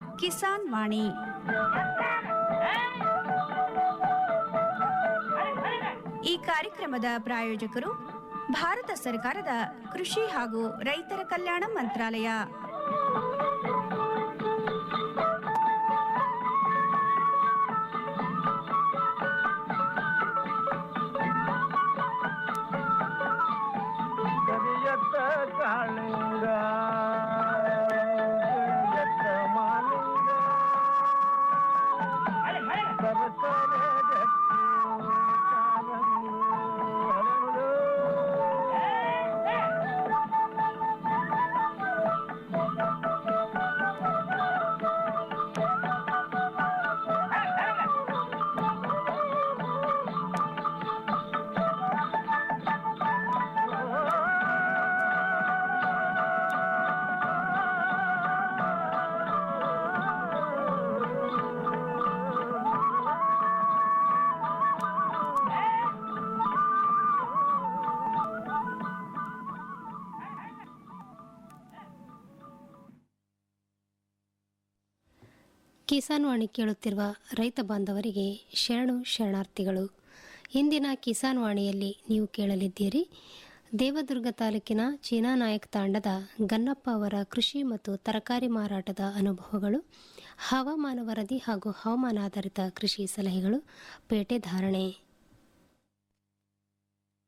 ಕಿಸಾನ್ ವಾಣಿ. ಈ ಕಾರ್ಯಕ್ರಮದ ಪ್ರಾಯೋಜಕರು ಭಾರತ ಸರ್ಕಾರದ ಕೃಷಿ ಹಾಗೂ ರೈತರ ಕಲ್ಯಾಣ ಮಂತ್ರಾಲಯ. ಕಿಸಾನ್ ವಾಣಿ ಕೇಳುತ್ತಿರುವ ರೈತ ಬಾಂಧವರಿಗೆ ಶರಣು ಶರಣಾರ್ಥಿಗಳು, ಇಂದಿನ ಕಿಸಾನ್ ವಾಣಿಯಲ್ಲಿ ನೀವು ಕೇಳಲಿದ್ದೀರಿ. ದೇವದುರ್ಗ ತಾಲೂಕಿನ ಚೀನಾನಾಯಕ್ ತಾಂಡದ ಗನ್ನಪ್ಪ ಅವರ ಕೃಷಿ ಮತ್ತು ತರಕಾರಿ ಮಾರಾಟದ ಅನುಭವಗಳು, ಹವಾಮಾನ ವರದಿ ಹಾಗೂ ಹವಾಮಾನ ಆಧಾರಿತ ಕೃಷಿ ಸಲಹೆಗಳು, ಪೇಟೆ ಧಾರಣೆ.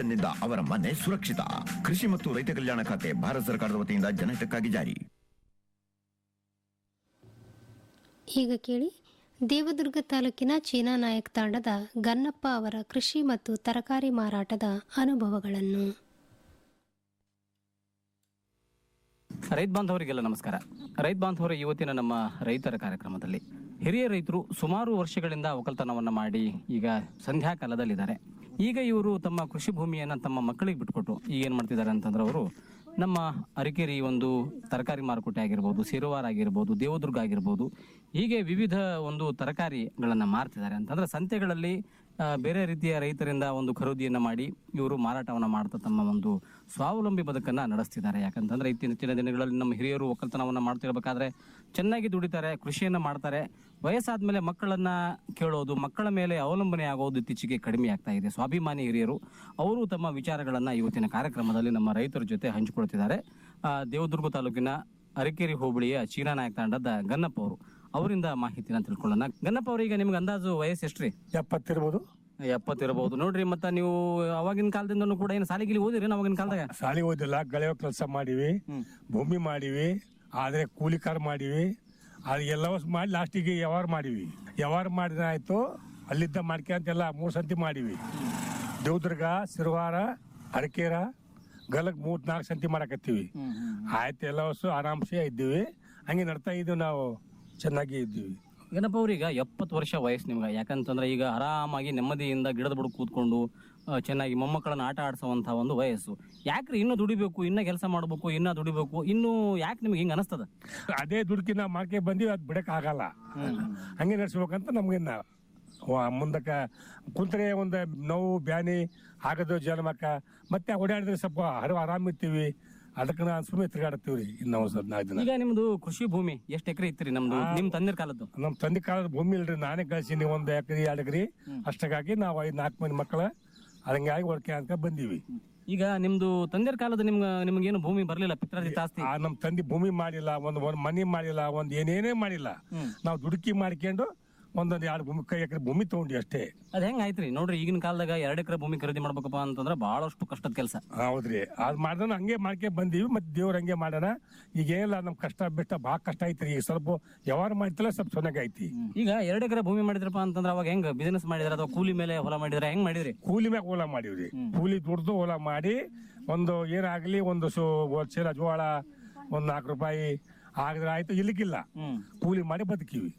ಪೆನ್ಷನ್ನಿಂದ ಅವರ ಮನೆ ಸುರಕ್ಷಿತ. ಕೃಷಿ ಮತ್ತು ರೈತ ಕಲ್ಯಾಣ ಖಾತೆ ಭಾರತ ಸರ್ಕಾರದ ವತಿಯಿಂದ ಜನಹಿತಕ್ಕಾಗಿ ಜಾರಿ. ಈಗ ಕೇಳಿ ದೇವದುರ್ಗ ತಾಲೂಕಿನ ಚೀನಾನಾಯಕ್ ತಾಂಡದ ಗನ್ನಪ್ಪ ಅವರ ಕೃಷಿ ಮತ್ತು ತರಕಾರಿ ಮಾರಾಟದ ಅನುಭವಗಳನ್ನು. ರೈತ ಬಾಂಧವರಿಗೆಲ್ಲ ನಮಸ್ಕಾರ. ರೈತ ಬಾಂಧವರ ಇವತ್ತಿನ ನಮ್ಮ ರೈತರ ಕಾರ್ಯಕ್ರಮದಲ್ಲಿ ಹಿರಿಯ ರೈತರು ಸುಮಾರು ವರ್ಷಗಳಿಂದ ಒಕ್ಕಲ್ತನವನ್ನು ಮಾಡಿ ಈಗ ಸಂಧ್ಯಾ ಕಾಲದಲ್ಲಿದ್ದಾರೆ ಈಗ ಇವರು ತಮ್ಮ ಕೃಷಿ ಭೂಮಿಯನ್ನು ತಮ್ಮ ಮಕ್ಕಳಿಗೆ ಬಿಟ್ಕೊಟ್ಟು ಈಗ ಏನು ಮಾಡ್ತಿದ್ದಾರೆ ಅಂತಂದ್ರೆ ಅವರು ನಮ್ಮ ಅರಿಕೆರಿ ಒಂದು ತರಕಾರಿ ಮಾರುಕಟ್ಟೆ ಆಗಿರ್ಬೋದು ಸಿರುವಾರ ಆಗಿರ್ಬೋದು, ದೇವದುರ್ಗ ಆಗಿರ್ಬೋದು, ಹೀಗೆ ವಿವಿಧ ಒಂದು ತರಕಾರಿಗಳನ್ನು ಮಾರ್ತಿದ್ದಾರೆ. ಅಂತಂದ್ರೆ ಸಂತೆಗಳಲ್ಲಿ ಬೇರೆ ರೀತಿಯ ರೈತರಿಂದ ಒಂದು ಖರೀದಿಯನ್ನು ಮಾಡಿ ಇವರು ಮಾರಾಟವನ್ನು ಮಾಡ್ತಾ ತಮ್ಮ ಒಂದು ಸ್ವಾವಲಂಬಿ ಬದುಕನ್ನು ನಡೆಸ್ತಿದ್ದಾರೆ. ಯಾಕಂತಂದರೆ ಇತ್ತೀಚಿನ ದಿನಗಳಲ್ಲಿ ನಮ್ಮ ಹಿರಿಯರು ಒಕ್ಕಲ್ತನವನ್ನು ಮಾಡ್ತಿರ್ಬೇಕಾದ್ರೆ ಚೆನ್ನಾಗಿ ದುಡಿತಾರೆ, ಕೃಷಿಯನ್ನು ಮಾಡ್ತಾರೆ. ವಯಸ್ಸಾದ ಮೇಲೆ ಮಕ್ಕಳನ್ನು ಕೇಳೋದು, ಮಕ್ಕಳ ಮೇಲೆ ಅವಲಂಬನೆ ಆಗೋದು ಇತ್ತೀಚೆಗೆ ಕಡಿಮೆ ಆಗ್ತಾ ಇದೆ. ಸ್ವಾಭಿಮಾನಿ ಹಿರಿಯರು, ಅವರು ತಮ್ಮ ವಿಚಾರಗಳನ್ನು ಇವತ್ತಿನ ಕಾರ್ಯಕ್ರಮದಲ್ಲಿ ನಮ್ಮ ರೈತರ ಜೊತೆ ಹಂಚಿಕೊಳ್ತಿದ್ದಾರೆ. ದೇವದುರ್ಗ ತಾಲೂಕಿನ ಅರಕೇರಿ ಹೋಬಳಿಯ ಚೀನಾ ನಾಯಕ ತಾಂಡದ ಗನ್ನಪ್ಪ ಅವರು. ಅವರಿಂದ ಮಾಹಿತಿನ ತಿಳ್ಕೊಳ್ಳೋಣ. ಗನ್ನಪ್ಪ ಅವ್ರೀಗ ನಿಮ್ಗೆ ಅಂದಾಜು ವಯಸ್ಸು ಎಷ್ಟ್ರಿ? ಎಪ್ಪತ್ತಿರ್ಬೋದು. ಎಪ್ಪತ್ತಿರಬಹುದು ನೋಡ್ರಿ ಮತ್ತೆ ನೀವು ಅವಾಗಿನ ಕಾಲದಿಂದನೂ ಕೂಡ ಏನು ಸಾಲಿಗಿಲಿ ಓದಿರಿ ಅವಾಗಿನ ಕಾಲದಾಗ? ಸಾಲಿ ಓದಿಲ್ಲ ಗಳೆಯೋ ಕೆಲಸ ಮಾಡಿವಿ ಭೂಮಿ ಮಾಡಿವಿ ಆದ್ರೆ ಕೂಲಿಕಾರ ಮಾಡಿವಿ. ಅದು ಎಲ್ಲವೂ ಮಾಡಿ ಲಾಸ್ಟಿಗೆ ವ್ಯವಹಾರ ಮಾಡಿವಿ. ವ್ಯವಹಾರ ಮಾಡಿದ್ರೆ ಆಯ್ತು ಅಲ್ಲಿದ್ದ ಮಾಡ್ಕೊಂತೆಲ್ಲ ಮೂರು ಸಂತಿ ಮಾಡಿವಿ. ದೇವದುರ್ಗ ಸಿರುವಾರ ಅರಕೇರ ಗಲಕ್ ಮೂರ್ ನಾಲ್ಕು ಸಂತಿ ಮಾಡಕತ್ತೀವಿ. ಆಯ್ತು ಎಲ್ಲ ವರ್ಷ ಆರಾಮ್ಸೆ ಇದ್ದೀವಿ. ಹಂಗೆ ನಡ್ತಾ ಇದ್ದೀವಿ ನಾವು. ಚೆನ್ನಾಗಿ ಇದ್ದೀವಿ. ಏನಪ್ಪ ಅವ್ರೀಗ ಎಪ್ಪತ್ತು ವರ್ಷ ವಯಸ್ಸು ನಿಮ್ಗೆ ಯಾಕಂತಂದ್ರೆ ಈಗ ಆರಾಮಾಗಿ ನೆಮ್ಮದಿಯಿಂದ ಗಿಡದ ಬುಡ ಕೂತ್ಕೊಂಡು ಆ, ಚೆನ್ನಾಗಿ ಮೊಮ್ಮಕ್ಕಳನ್ನ ಆಟ ಆಡಿಸುವಂಥ ಒಂದು ವಯಸ್ಸು. ಯಾಕ್ರಿ ಇನ್ನೂ ದುಡಿಬೇಕು ಇನ್ನೂ ಕೆಲಸ ಮಾಡಬೇಕು ಇನ್ನೂ ದುಡಿಬೇಕು ಇನ್ನು ಯಾಕೆ ನಿಮ್ಗೆ ಹಿಂಗೆ ಅನಸ್ತದ? ಅದೇ ದುಡ್ಕಿ ನಾವು ಮಾಡ್ಕೆ ಬಂದೀವಿ ಅದು ಬಿಡಕ್ ಆಗಲ್ಲ. ಹಂಗೆ ನಡೆಸ್ಬೇಕಂತ ನಮ್ಗೆ ನಾ- ವ- ಮುಂದಕ್ಕ ಕುಂತ್ರೆ ಒಂದು ನೋವು ಬ್ಯಾನಿ ಆಗದು ಜನಮಕ್ಕ ಮತ್ತೆ ಓಡಾಡಿದ್ರೆ ಸ್ವಲ್ಪ ಹರಿವು ಆರಾಮಿರ್ತೀವಿ. ಅದಕ್ಕೆ ನಾವು ಸುಮ್ಮನೆ ತಿರುಗಾಡ್ತೀವಿ ಇನ್ನು ನಾವು ಸ್ವಲ್ಪ ನಾಲ್ಕು ದಿನ. ಈಗ ನಿಮ್ದು ಕೃಷಿ ಭೂಮಿ ಎಷ್ಟು ಎಕರೆ ರೀ ನಮ್ದು? ನಿಮ್ ತಂದೆ ಕಾಲದ್ದು? ನಮ್ಮ ತಂದೆ ಕಾಲದ ಭೂಮಿ ಇಲ್ರಿ ನಾನೇ ಕಳ್ಸೀನಿ ಒಂದು ಎಕರೆ ಎರಡು ಎಕರೆ. ಅಷ್ಟಕ್ಕಾಗಿ ನಾವು ಐದು ನಾಲ್ಕು ಮಂದಿ ಮಕ್ಕಳ ಅದಂಗಾಗಿ ಹೊಡ್ಕೆ ಅಂತ ಬಂದೀವಿ. ಈಗ ನಿಮ್ದು ತಂದೆ ಕಾಲದ ನಿಮ್ಗೆ ನಿಮ್ಗೇನು ಭೂಮಿ ಬರಲಿಲ್ಲ ಪಿತ್ರಾರ್ಜಿತ ಆಸ್ತಿ ಆ ನಮ್ಮ ತಂದೆ ಭೂಮಿ ಮಾಡಿಲ್ಲ ಒಂದು ಒಂದು ಮನೆ ಮಾಡಿಲ್ಲ ಒಂದು ಏನೇನೇ ಮಾಡಿಲ್ಲ. ನಾವು ದುಡುಕಿ ಮಾಡ್ಕೊಂಡು ಒಂದೊಂದು ಎರಡು ಭೂಮಿ ಕೈ ಎಕರೆ ಭೂಮಿ ತಗೊಂಡಿ ಅಷ್ಟೇ. ಅದ್ ಹೆಂಗ್ ಆಯ್ತ್ರಿ? ನೋಡ್ರಿ ಈಗಿನ ಕಾಲದಾಗ ಎರಡ್ ಎಕರೆ ಭೂಮಿ ಖರೀದಿ ಮಾಡ್ಬೇಕಪ್ಪ ಅಂತಂದ್ರೆ ಬಹಳಷ್ಟು ಕಷ್ಟದ ಕೆಲಸ. ಹೌದ್ರಿ. ಅದ್ ಮಾಡ್ದನ ಹಂಗೆ ಮಾಡ್ಕೆ ಬಂದೀವಿ ಮತ್ತೆ ದೇವ್ರ ಹಂಗೆ ಮಾಡೋಣ ಈಗ ಏನಿಲ್ಲ ನಮ್ ಕಷ್ಟ ಬಿಟ್ಟ ಭಾಳ ಕಷ್ಟ ಐತ್ರಿ. ಈಗ ಸ್ವಲ್ಪ ವ್ಯವಹಾರ ಮಾಡ್ತಿಲ್ಲ ಸ್ವಲ್ಪ ಚೆನ್ನಾಗಿ ಐತಿ. ಈಗ ಎರಡ್ ಎಕರೆ ಭೂಮಿ ಮಾಡಿದ್ರಪ್ಪ ಅಂತಂದ್ರೆ ಅವಾಗ ಹೆಂಗ್ ಬಿಸಿನೆಸ್ ಮಾಡಿದ್ರ ಅಥವಾ ಕೂಲಿ ಮೇಲೆ ಹೊಲ ಮಾಡಿದ್ರ ಹೆಂಗ್ ಮಾಡಿದ್ರಿ? ಕೂಲಿ ಮ್ಯಾಗ ಹೊಲ ಮಾಡಿವ್ರಿ. ಕೂಲಿ ದುಡ್ದು ಹೊಲ ಮಾಡಿ ಒಂದು ಏನಾಗ್ಲಿ ಒಂದು ಸು ಚೀಲ ಜೋಳ ಒಂದ್ ನಾಲ್ಕು ರೂಪಾಯಿ ಆಗಿದ್ರೆ ಆಯ್ತು ಇಲ್ಲಿಗಿಲ್ಲ. ಕೂಲಿ ಮಾಡಿ ಬದುಕಿವಿ.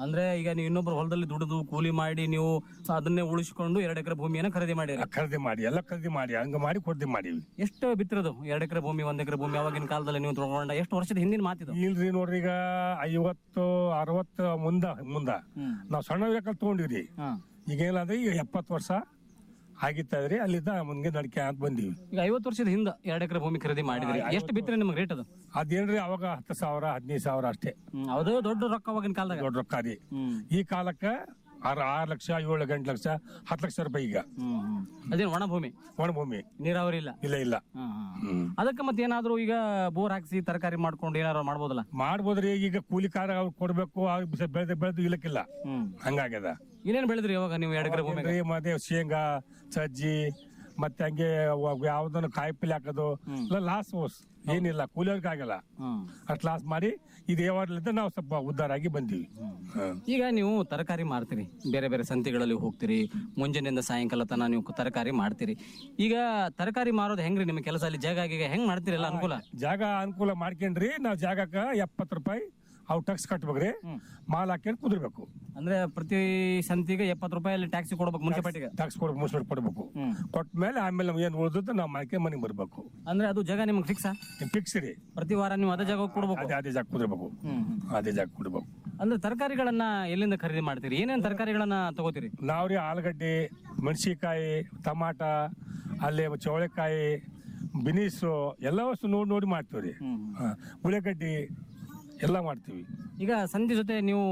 ಅಂದ್ರೆ ಈಗ ನೀವು ಇನ್ನೊಬ್ರು ಹೊಲದಲ್ಲಿ ದುಡಿದು ಕೂಲಿ ಮಾಡಿ ನೀವು ಅದನ್ನೇ ಉಳಿಸಿಕೊಂಡು ಎರಡು ಎಕರೆ ಭೂಮಿಯನ್ನ ಖರೀದಿ ಮಾಡಿ ಖರೀದಿ ಮಾಡಿ ಎಲ್ಲ ಖರೀದಿ ಮಾಡಿ ಹಂಗ ಮಾಡಿ ಖರೀದಿ ಮಾಡಿವಿ. ಎಷ್ಟು ಬಿತ್ತಿರೋದು ಎರಡು ಎಕರೆ ಭೂಮಿ ಒಂದ್ ಎಕರೆ ಭೂಮಿ ಅವಾಗಿನ ಕಾಲದಲ್ಲಿ ನೀವು ತಗೊಂಡ ಎಷ್ಟು ವರ್ಷದ ಹಿಂದಿನ ಮಾತಿದು? ಇಲ್ರಿ ನೋಡ್ರಿ ಈಗ ಐವತ್ತು ಅರವತ್ತು ಮುಂದ ಮುಂದ. ನಾವು ಸಣ್ಣ ವೆಹಿಕಲ್ ತಗೊಂಡಿವ್ರಿ. ಹಾ. ಈಗ ಏನಂದ್ರೆ ಈಗ ಎಪ್ಪತ್ತು ವರ್ಷ ಆಗಿತ್ತದ್ರಿ ಅಲ್ಲಿಂದ ಮುಂದೆ ನಡ್ಕೆ ಅಂತ ಬಂದೀವಿ. ಈಗ ಐವತ್ತು ವರ್ಷದ ಹಿಂದ ಎರಡು ಎಕರೆ ಭೂಮಿ ಖರೀದಿ ಮಾಡಿದ್ರಿ. ಎಷ್ಟು ಬಿತ್ತನೆ ನಿಮ್ಗೆ ರೇಟ್ ಅದು? ಅದೇನ್ರಿ ಅವಾಗ ಹತ್ತು ಸಾವಿರ ಹದಿನೈದು ಸಾವಿರ ಅಷ್ಟೇ. ಅದೇ ದೊಡ್ಡ ರೊಕ್ಕ ಅವಾಗಿನ ಕಾಲದಾಗ. ದೊಡ್ಡ ರೊಕ್ಕ ರೀ. ಈ ಕಾಲಕ್ಕ ಆರು ಆರು ಲಕ್ಷ ಏಳು ಗಂಟು ಲಕ್ಷ ಹತ್ತು ಲಕ್ಷ ರೂಪಾಯಿ ಈಗ. ಅದೇ ಒಣಭೂಮಿ ಒಣಭೂಮಿ ಒಣ ಭೂಮಿ? ಒಣ ಭೂಮಿ ನೀರಾವರಿ ಇಲ್ಲ? ಇಲ್ಲ ಇಲ್ಲ. ಅದಕ್ಕೆ ಮತ್ತೆ ಏನಾದ್ರು ಈಗ ಬೋರ್ ಹಾಕಿಸಿ ತರಕಾರಿ ಮಾಡ್ಕೊಂಡು ಏನಾದ್ರು ಮಾಡ್ಬೋದಲ್ಲ? ಮಾಡ್ಬೋದ್ರಿ ಈಗ ಕೂಲಿ ಕಾರ ಅವ್ರು ಕೊಡ್ಬೇಕು ಬೆಳೆದು ಬೆಳೆದು ಇಲ್ಲಕ್ಕಿಲ್ಲ ಹಂಗಾಗ್ಯದ. ಏನೇನ್ ಬೆಳೆದ್ರಿ ಇವಾಗ ನೀವು ಎರಡು ಎಕರೆ ಭೂಮಿ ಮತ್ತೆ ಶೇಂಗಾ ಸಜ್ಜಿ ಮತ್ತೆ ಹಂಗೆ ಯಾವ್ದನ್ನು ಕಾಯಿ ಪಲ್ಯ ಹಾಕೋದು ಎಲ್ಲ ಲಾಸ್ ಓಸ್ ಏನಿಲ್ಲ ಕೂಲಿಯವ್ರಿಗೆ ಆಗಲ್ಲ. ಅಷ್ಟು ಲಾಸ್ ಮಾಡಿ ಇದು ಯಾವಾಗ್ಲಿಂದ ನಾವು ಸ್ವಲ್ಪ ಉದ್ಧಾರ ಆಗಿ ಬಂದೀವಿ. ಈಗ ನೀವು ತರಕಾರಿ ಮಾರ್ತೀರಿ. ಬೇರೆ ಬೇರೆ ಸಂತೆಗಳಲ್ಲಿ ಹೋಗ್ತೀರಿ. ಮುಂಜಾನೆಯಿಂದ ಸಾಯಂಕಾಲ ತನ ನೀವು ತರಕಾರಿ ಮಾಡ್ತೀರಿ ಈಗ ತರಕಾರಿ ಮಾರೋದು ಹೆಂಗ್ರಿ ನಿಮ್ಮ ಕೆಲಸ ಅಲ್ಲಿ ಜಾಗ ಈಗ ಹೆಂಗ್ ಮಾಡ್ತೀರಿ ಎಲ್ಲ ಅನುಕೂಲ? ಜಾಗ ಅನುಕೂಲ ಮಾಡ್ಕೊಂಡ್ರಿ. ನಾವು ಜಾಗಕ್ಕೆ ಎಪ್ಪತ್ತು ರೂಪಾಯಿ ಅವು ಟ್ಯಾಕ್ಸ್ ಕಟ್ಬೇಕ್ರಿ. ಮಾಲ್ ಹಾಕ್ಯಂಡ್ ಕುದಿರ್ಬೇಕು. ಅಂದ್ರೆ ಪ್ರತಿ ಸಂತಿಗೆ ಎಪ್ಪತ್ತು ರೂಪಾಯಿ ಅಲ್ಲಿ ಟ್ಯಾಕ್ಸಿ ಕೊಡ್ಬೇಕು ಮುನ್ಸಿಪಾಲಿಟಿಗೆ? ಟ್ಯಾಕ್ಸ್ ಕೊಡ್ಬೇಕು ಮುನ್ಸಿಪಾಲ್ಟಿ ಕೊಡ್ಬೇಕು. ಕೊಟ್ಟ ಮೇಲೆ ಆಮೇಲೆ ನಮ್ಗೆ ಏನು ಉಳಿದ್ರೆ ನಾವು ಮಾಡ್ಕೆ ಮನೆಗೆ ಬರ್ಬೇಕು. ಅಂದ್ರೆ ಅದು ಜಾಗ ನಿಮ್ಗೆ ಫಿಕ್ಸ್ ಫಿಕ್ಸ್ ರೀ. ಪ್ರತಿ ವಾರ ನೀವು ಅದೇ ಜಾಗ ಕೊಡ್ಬೇಕು? ಅದೇ ಅದೇ ಜಾಗ ಕುದಿರ್ಬೇಕು. ಅದೇ ಜಾಗ ಕುಡಿಬೇಕು ಅಂದ್ರೆ ತರಕಾರಿಗಳನ್ನ ಎಲ್ಲಿಂದ ಖರೀದಿ ಮಾಡ್ತೀರಿ? ಏನೇನು ತರಕಾರಿಗಳನ್ನ ತಗೋತೀರಿ? ನಾವು ರೀ ಆಲೂಗಡ್ಡೆ ಮೆಣಸಿಕಾಯಿ ಟಮಾಟ ಅಲ್ಲಿ ಚೌಳಿಕಾಯಿ ಬಿನೀಸು ಎಲ್ಲ ವಸ್ತು ನೋಡಿ ನೋಡಿ ಮಾಡ್ತೀವಿ ರೀ. ಹಾ. ಉಳ್ಳಾಗಡ್ಡಿ ಎಲ್ಲ ಮಾಡ್ತೀವಿ. ಈಗ ಸಂಧಿ ಜೊತೆ ನೀವು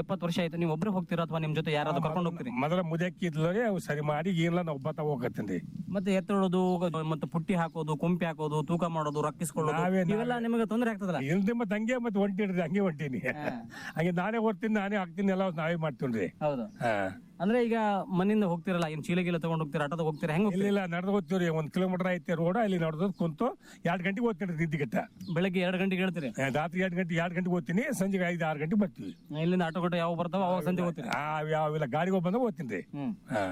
ಎಪ್ಪತ್ತು ವರ್ಷ ಆಯ್ತು ನೀವು ಒಬ್ಬರೇ ಹೋಗ್ತೀರಾ ಅಥವಾ ನಿಮ್ ಜೊತೆ ಯಾರಾದ್ರೂ ಕರ್ಕೊಂಡು ಹೋಗ್ತೀರಿ? ಮೊದಲ ಮುದಕ್ಕಿದ್ಲಗೆ ಅವು ಸರಿ ಮಾಡಿ ಏನಿಲ್ಲ ನಾವು ಒಬ್ಬತ್ತ ಹೋಗತ್ತೀನಿ ಮತ್ತೆ ಎತ್ತಳೋದು ಮತ್ತೆ ಪುಟ್ಟಿ ಹಾಕೋದು ಕುಂಪಿ ಹಾಕೋದು ತೂಕ ಮಾಡೋದು ರಕ್ಕಿಸ್ಕೊಳ್ಳೋದು ಇವೆಲ್ಲ ನಿಮಗೆ ತೊಂದರೆ ಆಗ್ತದಲ್ಲ? ಇಲ್ಲಿ ಮತ್ತೆ ಹಂಗೆ ಮತ್ತೆ ಹೊಂಟಿಡ್ರಿ ಹಂಗೆ ಹೊಂಟೀನಿ. ಹಂಗೆ ನಾನೇ ಓದ್ತೀನಿ ನಾನೇ ಹಾಕ್ತೀನಿ ಎಲ್ಲ ನಾವೇ ಮಾಡ್ತೀನಿ ಹೌದು. ಹಾ. ಅಂದ್ರೆ ಈಗ ಮನೆಯಿಂದ ಹೋಗ್ತಿರಲ್ಲ ಏನ್ ಚೀಲ ಗೀಲ ತಗೊಂಡ್ ಹೋಗ್ತೀರಾ ಆಟೋದಾಗ ಹೋಗ್ತೀರಾ ಹೆಂಗ್ ಇಲ್ಲ ಹೋಗ್ತೀರಿ? ಇಲ್ಲ ನಡೆದು ಹೋಗ್ತೀವ್ರಿ ಒಂದ್ ಕಿಲೋಮೀಟರ್ ಐತೆ ರೋಡ್ ಅಲ್ಲಿ ನಡೆದು ಕುಂತು ಎರಡ್ ಗಂಟೆಗೆ ಓದ್ತೀನಿ ನಿದ್ದಿಗೆಟ್ಟ. ಬೆಳಗ್ಗೆ ಎರಡು ಗಂಟೆಗೆ ಹೇಳ್ತೀರಿ? ರಾತ್ರಿ ಎರಡ್ ಗಂಟೆ ಎರಡ್ ಗಂಟೆಗೆ ಓದ್ತೀನಿ ಸಂಜೆಗೆ ಐದು ಆರು ಗಂಟೆಗೆ ಬರ್ತೀವಿ. ಇಲ್ಲಿಂದ ಆಟೋ ಗಂಟೆ ಯಾವ ಬರ್ತಾವ ಅವಾಗ ಸಂಜೆ ಹೋಗ್ತೀನಿ ಯಾವ ಯಾವಿಲ್ಲ ಗಾಡಿಗೆ ಹೋಗಿ ಬಂದಾಗ ಓದ್ತೀನಿ ರೀ. ಹ್ಮ್. ಹಾ.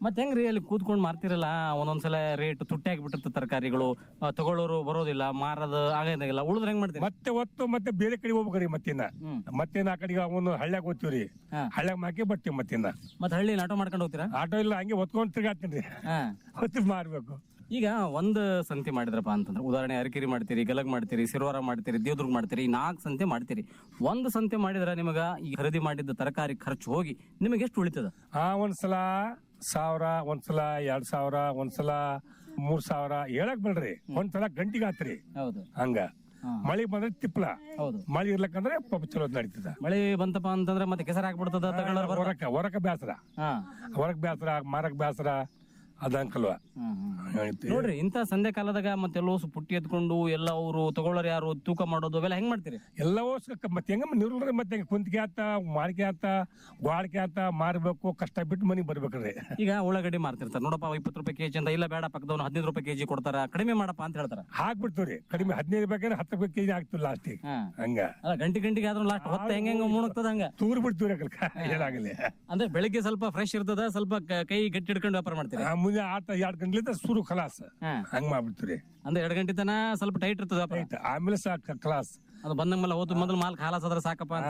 ಮತ್ತೆ ಹೆಂಗ್ರಿ ಅಲ್ಲಿ ಕೂತ್ಕೊಂಡು ಮಾರ್ತಿರಲ್ಲ ಒಂದೊಂದ್ಸಲ ರೇಟ್ ತುಟ್ಟಿ ಆಗಿಬಿಟ್ಟಿರ್ತ ತರಕಾರಿಗಳು ಆ, ತಗೊಳ್ಳೋರು ಬರೋದಿಲ್ಲ ಮಾರದ ಆಗಂಗಿಲ್ಲ ಉಳಿದ್ರೆ ಹೆಂಗ್ ಮಾಡ್ತೀರಿ? ಮತ್ತೆ ಒತ್ತು ಮತ್ತೆ ಬೇರೆ ಕಡೆ ಹೋಗ್ಬೇಕ್ರಿ ಮತ್ತಿನ್ನ. ಹ್ಮ್. ಮತ್ತೇನ ಆ ಕಡೆಗೆ ಅವನು ಹಳ್ಳ್ಯಾಗ ಓದ್ತೀವ್ರಿ ಹಾ. ಹಳ್ಳ್ಯಾಗ ಮಾಕಿ ಬರ್ತೀವಿ ಮತ್ತಿನ್ನ. ಮತ್ತೆ ಹಳ್ಳಿ ಆಟೋ ಮಾಡ್ಕೊಂಡು ಹೋಗ್ತೀರಾ? ಆಟೋ ಇಲ್ಲ ಹಂಗೆ ಒತ್ಕೊಂಡ್ ತಿರ್ಗಾಡ್ತೀನಿ ರೀ. ಹಾ. ಹೊತ್ತು ಮಾರ್ಬೇಕು. ಈಗ ಒಂದು ಸಂತೆ ಮಾಡಿದ್ರಪ್ಪ ಅಂತಂದ್ರೆ ಉದಾಹರಣೆ ಅರಕೆರಿ ಮಾಡ್ತೀರಿ ಗಲಗ್ ಮಾಡ್ತೀರಿ ಸಿರುವಾರ ಮಾಡ್ತೀರಿ ದೇವದುರ್ಗ ಮಾಡ್ತೀರಿ ಈ ನಾಲ್ಕು ಸಂತೆ ಮಾಡ್ತೀರಿ. ಒಂದು ಸಂತೆ ಮಾಡಿದ್ರೆ ನಿಮಗ ಈ ಖರೀದಿ ಮಾಡಿದ್ದ ತರಕಾರಿ ಖರ್ಚು ಹೋಗಿ ನಿಮಗೆ ಎಷ್ಟು ಉಳಿತದ? ಆ ಒಂದ್ಸಲ ಸಾವಿರ ಒಂದ್ಸಲ ಎರಡ್ ಸಾವಿರ ಒಂದ್ಸಲ ಮೂರ್ ಸಾವಿರ ಹೇಳಕ್ ಬಿಡ್ರಿ ಒಂದ್ಸಲ ಗಂಟಿಗೆ ಆತ್ರಿ ಹೌದು. ಹಂಗ. ಮಳೆ ಬಂದ್ರೆ ತಿಪ್ಪಲ ಹೌದು. ಮಳಿ ಇರ್ಲಕ್ಕಂದ್ರೆ ಪಾಪ ಚಲೋ ನಡೀತದ. ಮಳೆ ಬಂತಪ್ಪ ಅಂತಂದ್ರೆ ಮತ್ತೆ ಕೆಸರು ಹಾಕ್ಬಿಡ್ತದ ತಗೊಳ್ಳೋರು ಹೊರಕ ಹೊರಕ ಬ್ಯಾಸರ. ಹಾ. ಹೊರಕ್ ಬ್ಯಾಸರ ಮಾರಕ್ ಬ್ಯಾಸರ. ಅದಂಕಲ್ವ. ನೋಡ್ರಿ ಇಂತ ಸಂಧೆ ಕಾಲದಾಗ ಮತ್ತೆ ಎಲ್ಲೋ ಪುಟ್ಟಿ ಎತ್ಕೊಂಡು ಎಲ್ಲ ಅವರು ತಗೊಳ್ಳೋರು ಯಾರು ತೂಕ ಮಾಡೋದು ಅವೆಲ್ಲ ಹೆಂಗ್ ಮಾಡ್ತೀರಿ? ಎಲ್ಲವೂ ಸ- ಮತ್ತೆ ಹೆಂಗ ನಿರ್ಲ್ರಿ ಮತ್ತೆ ಕುಂತಿಗೆ ಆತ ಮಾರಿಕೆ ಆತ ಗ್ವಾಡಿಕೆ ಆತ ಮಾರ್ಬೇಕು ಕಷ್ಟ ಬಿಟ್ಟು ಮನಿಗ್ ಬರ್ಬೇಕ್ರಿ. ಈಗ ಉಳ್ಳಾಗಡ್ಡಿ ಮಾರ್ತಿರ್ತಾರೆ. ನೋಡಪ್ಪ ಇಪ್ಪತ್ತು ರೂಪಾಯಿ ಕೆಜಿ ಅಂತ ಇಲ್ಲ ಬೇಡ ಪಕ್ಕದವನು ಹದಿನೈದು ರೂಪಾಯಿ ಕೆಜಿ ಕೊಡ್ತಾರ ಕಡಿಮೆ ಮಾಡಪ್ಪ ಅಂತ ಹೇಳ್ತಾರ. ಹಾಕ್ಬಿಡ್ತೀವ್ರಿ ಕಡಿಮೆ ಹದಿನೈದು ರೂಪಾಯಿ ಹತ್ತು ರೂಪಾಯಿ ಕೆಜಿ ಆಗ್ತಿಲ್ಲ ಲಾಸ್ಟಿಗೆ ಹಾ. ಹಂಗ. ಅಲ್ಲ ಗಂಟೆ ಗಂಟೆಗೆ ಆದ್ರೂ ಲಾಸ್ಟ್ ಹೊತ್ತ ಹೆಂಗ ಹೆಂಗ ಮುಣಗ್ತದ ಹಂಗ. ತೂರ್ ಬಿಡ್ತೀವ್ರಿ ಏನಾಗಲಿ. ಅಂದ್ರೆ ಬೆಳಿಗ್ಗೆ ಸ್ವಲ್ಪ ಫ್ರೆಶ್ ಇರ್ತದ ಸ್ವಲ್ಪ ಕ- ಕೈ ಗಟ್ಟಿ ಹಿಡ್ಕೊಂಡು ವ್ಯಾಪಾರ ಮಾಡ್ತೀರಿ? ಮುಂದೆ ಆಟ ಎರಡ್ ಗಂಟ್ಲಿಂದ ಸುರು ಕ್ಲಾಸ್ ಹಂಗ ಹಂಗ್ ಮಾಡ್ಬಿಡ್ತೀರಿ ಅಂದ್ರೆ ಎರಡು ಗಂಟೆ ತನ ಸ್ವಲ್ಪ ಟೈಟ್ ಇರ್ತದ ಆಮೇಲೆ ಸಾಕ ಕ್ಲಾಸ್ ಅದು ಬಂದ ಮೇಲೆ ಹೋದ ಮೊದಲು ಮಾಲ್ ಖಾಲಾಸ್ ಆದ್ರೆ ಸಾಕಪ್ಪ ಅಂತ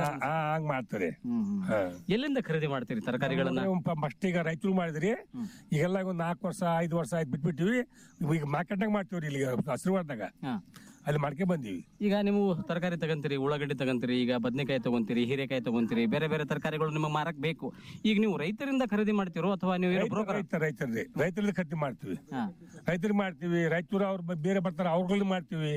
ಹಂಗ್ ಮಾಡ್ತಾರೆ. ಹ್ಮ್, ಹ್ಮ್. ಹಾ. ಎಲ್ಲಿಂದ ಖರೀದಿ ಮಾಡ್ತೀರಿ ತರಕಾರಿಗಳನ್ನ? ಮಸ್ಟ್ ಈಗ ರೈತರು ಮಾಡಿದ್ರಿ. ಈಗೆಲ್ಲ ಒಂದ್ ನಾಲ್ಕು ವರ್ಷ ಐದು ವರ್ಷ ಆಯ್ತು ಬಿಟ್ಬಿಟ್ಟಿವಿ. ಈಗ ಮಾರ್ಕೆಟ್ನಾಗ ಮಾಡ್ತೀವ್ರಿ ಇಲ್ಲಿ ಹಸಿರುವಾರದಾಗ ಹಾ. ಅಲ್ಲಿ ಮಾಡ್ಕೆ ಬಂದೀವಿ. ಈಗ ನೀವು ತರಕಾರಿ ತಗೊಂತೀರಿ ಉಳ್ಳಾಗಡ್ಡಿ ತಗೊಂತೀರಿ ಈಗ ಬದನೆಕಾಯಿ ತಗೊಂತೀರಿ ಹೀರೆಕಾಯಿ ತಗೊಂತೀರಿ ಬೇರೆ ಬೇರೆ ತರಕಾರಿಗಳು ನಿಮಗೆ ಮಾರಕ್ ಬೇಕು. ಈಗ ನೀವು ರೈತರಿಂದ ಖರೀದಿ ಮಾಡ್ತಿರೋ ಅಥವಾ ನೀವು ಏನೋ ಬ್ರೋಕರ್? ರೈತ ರೈತರಿಂದ. ಖರೀದಿ ಮಾಡ್ತೀವಿ. ಹಾ. ರೈತರಿಗೆ ಮಾಡ್ತೀವಿ ರೈತರು ಅವ್ರು ಬ- ಬೇರೆ ಬರ್ತಾರೆ ಅವ್ರಗಳನ್ನ ಮಾಡ್ತೀವಿ.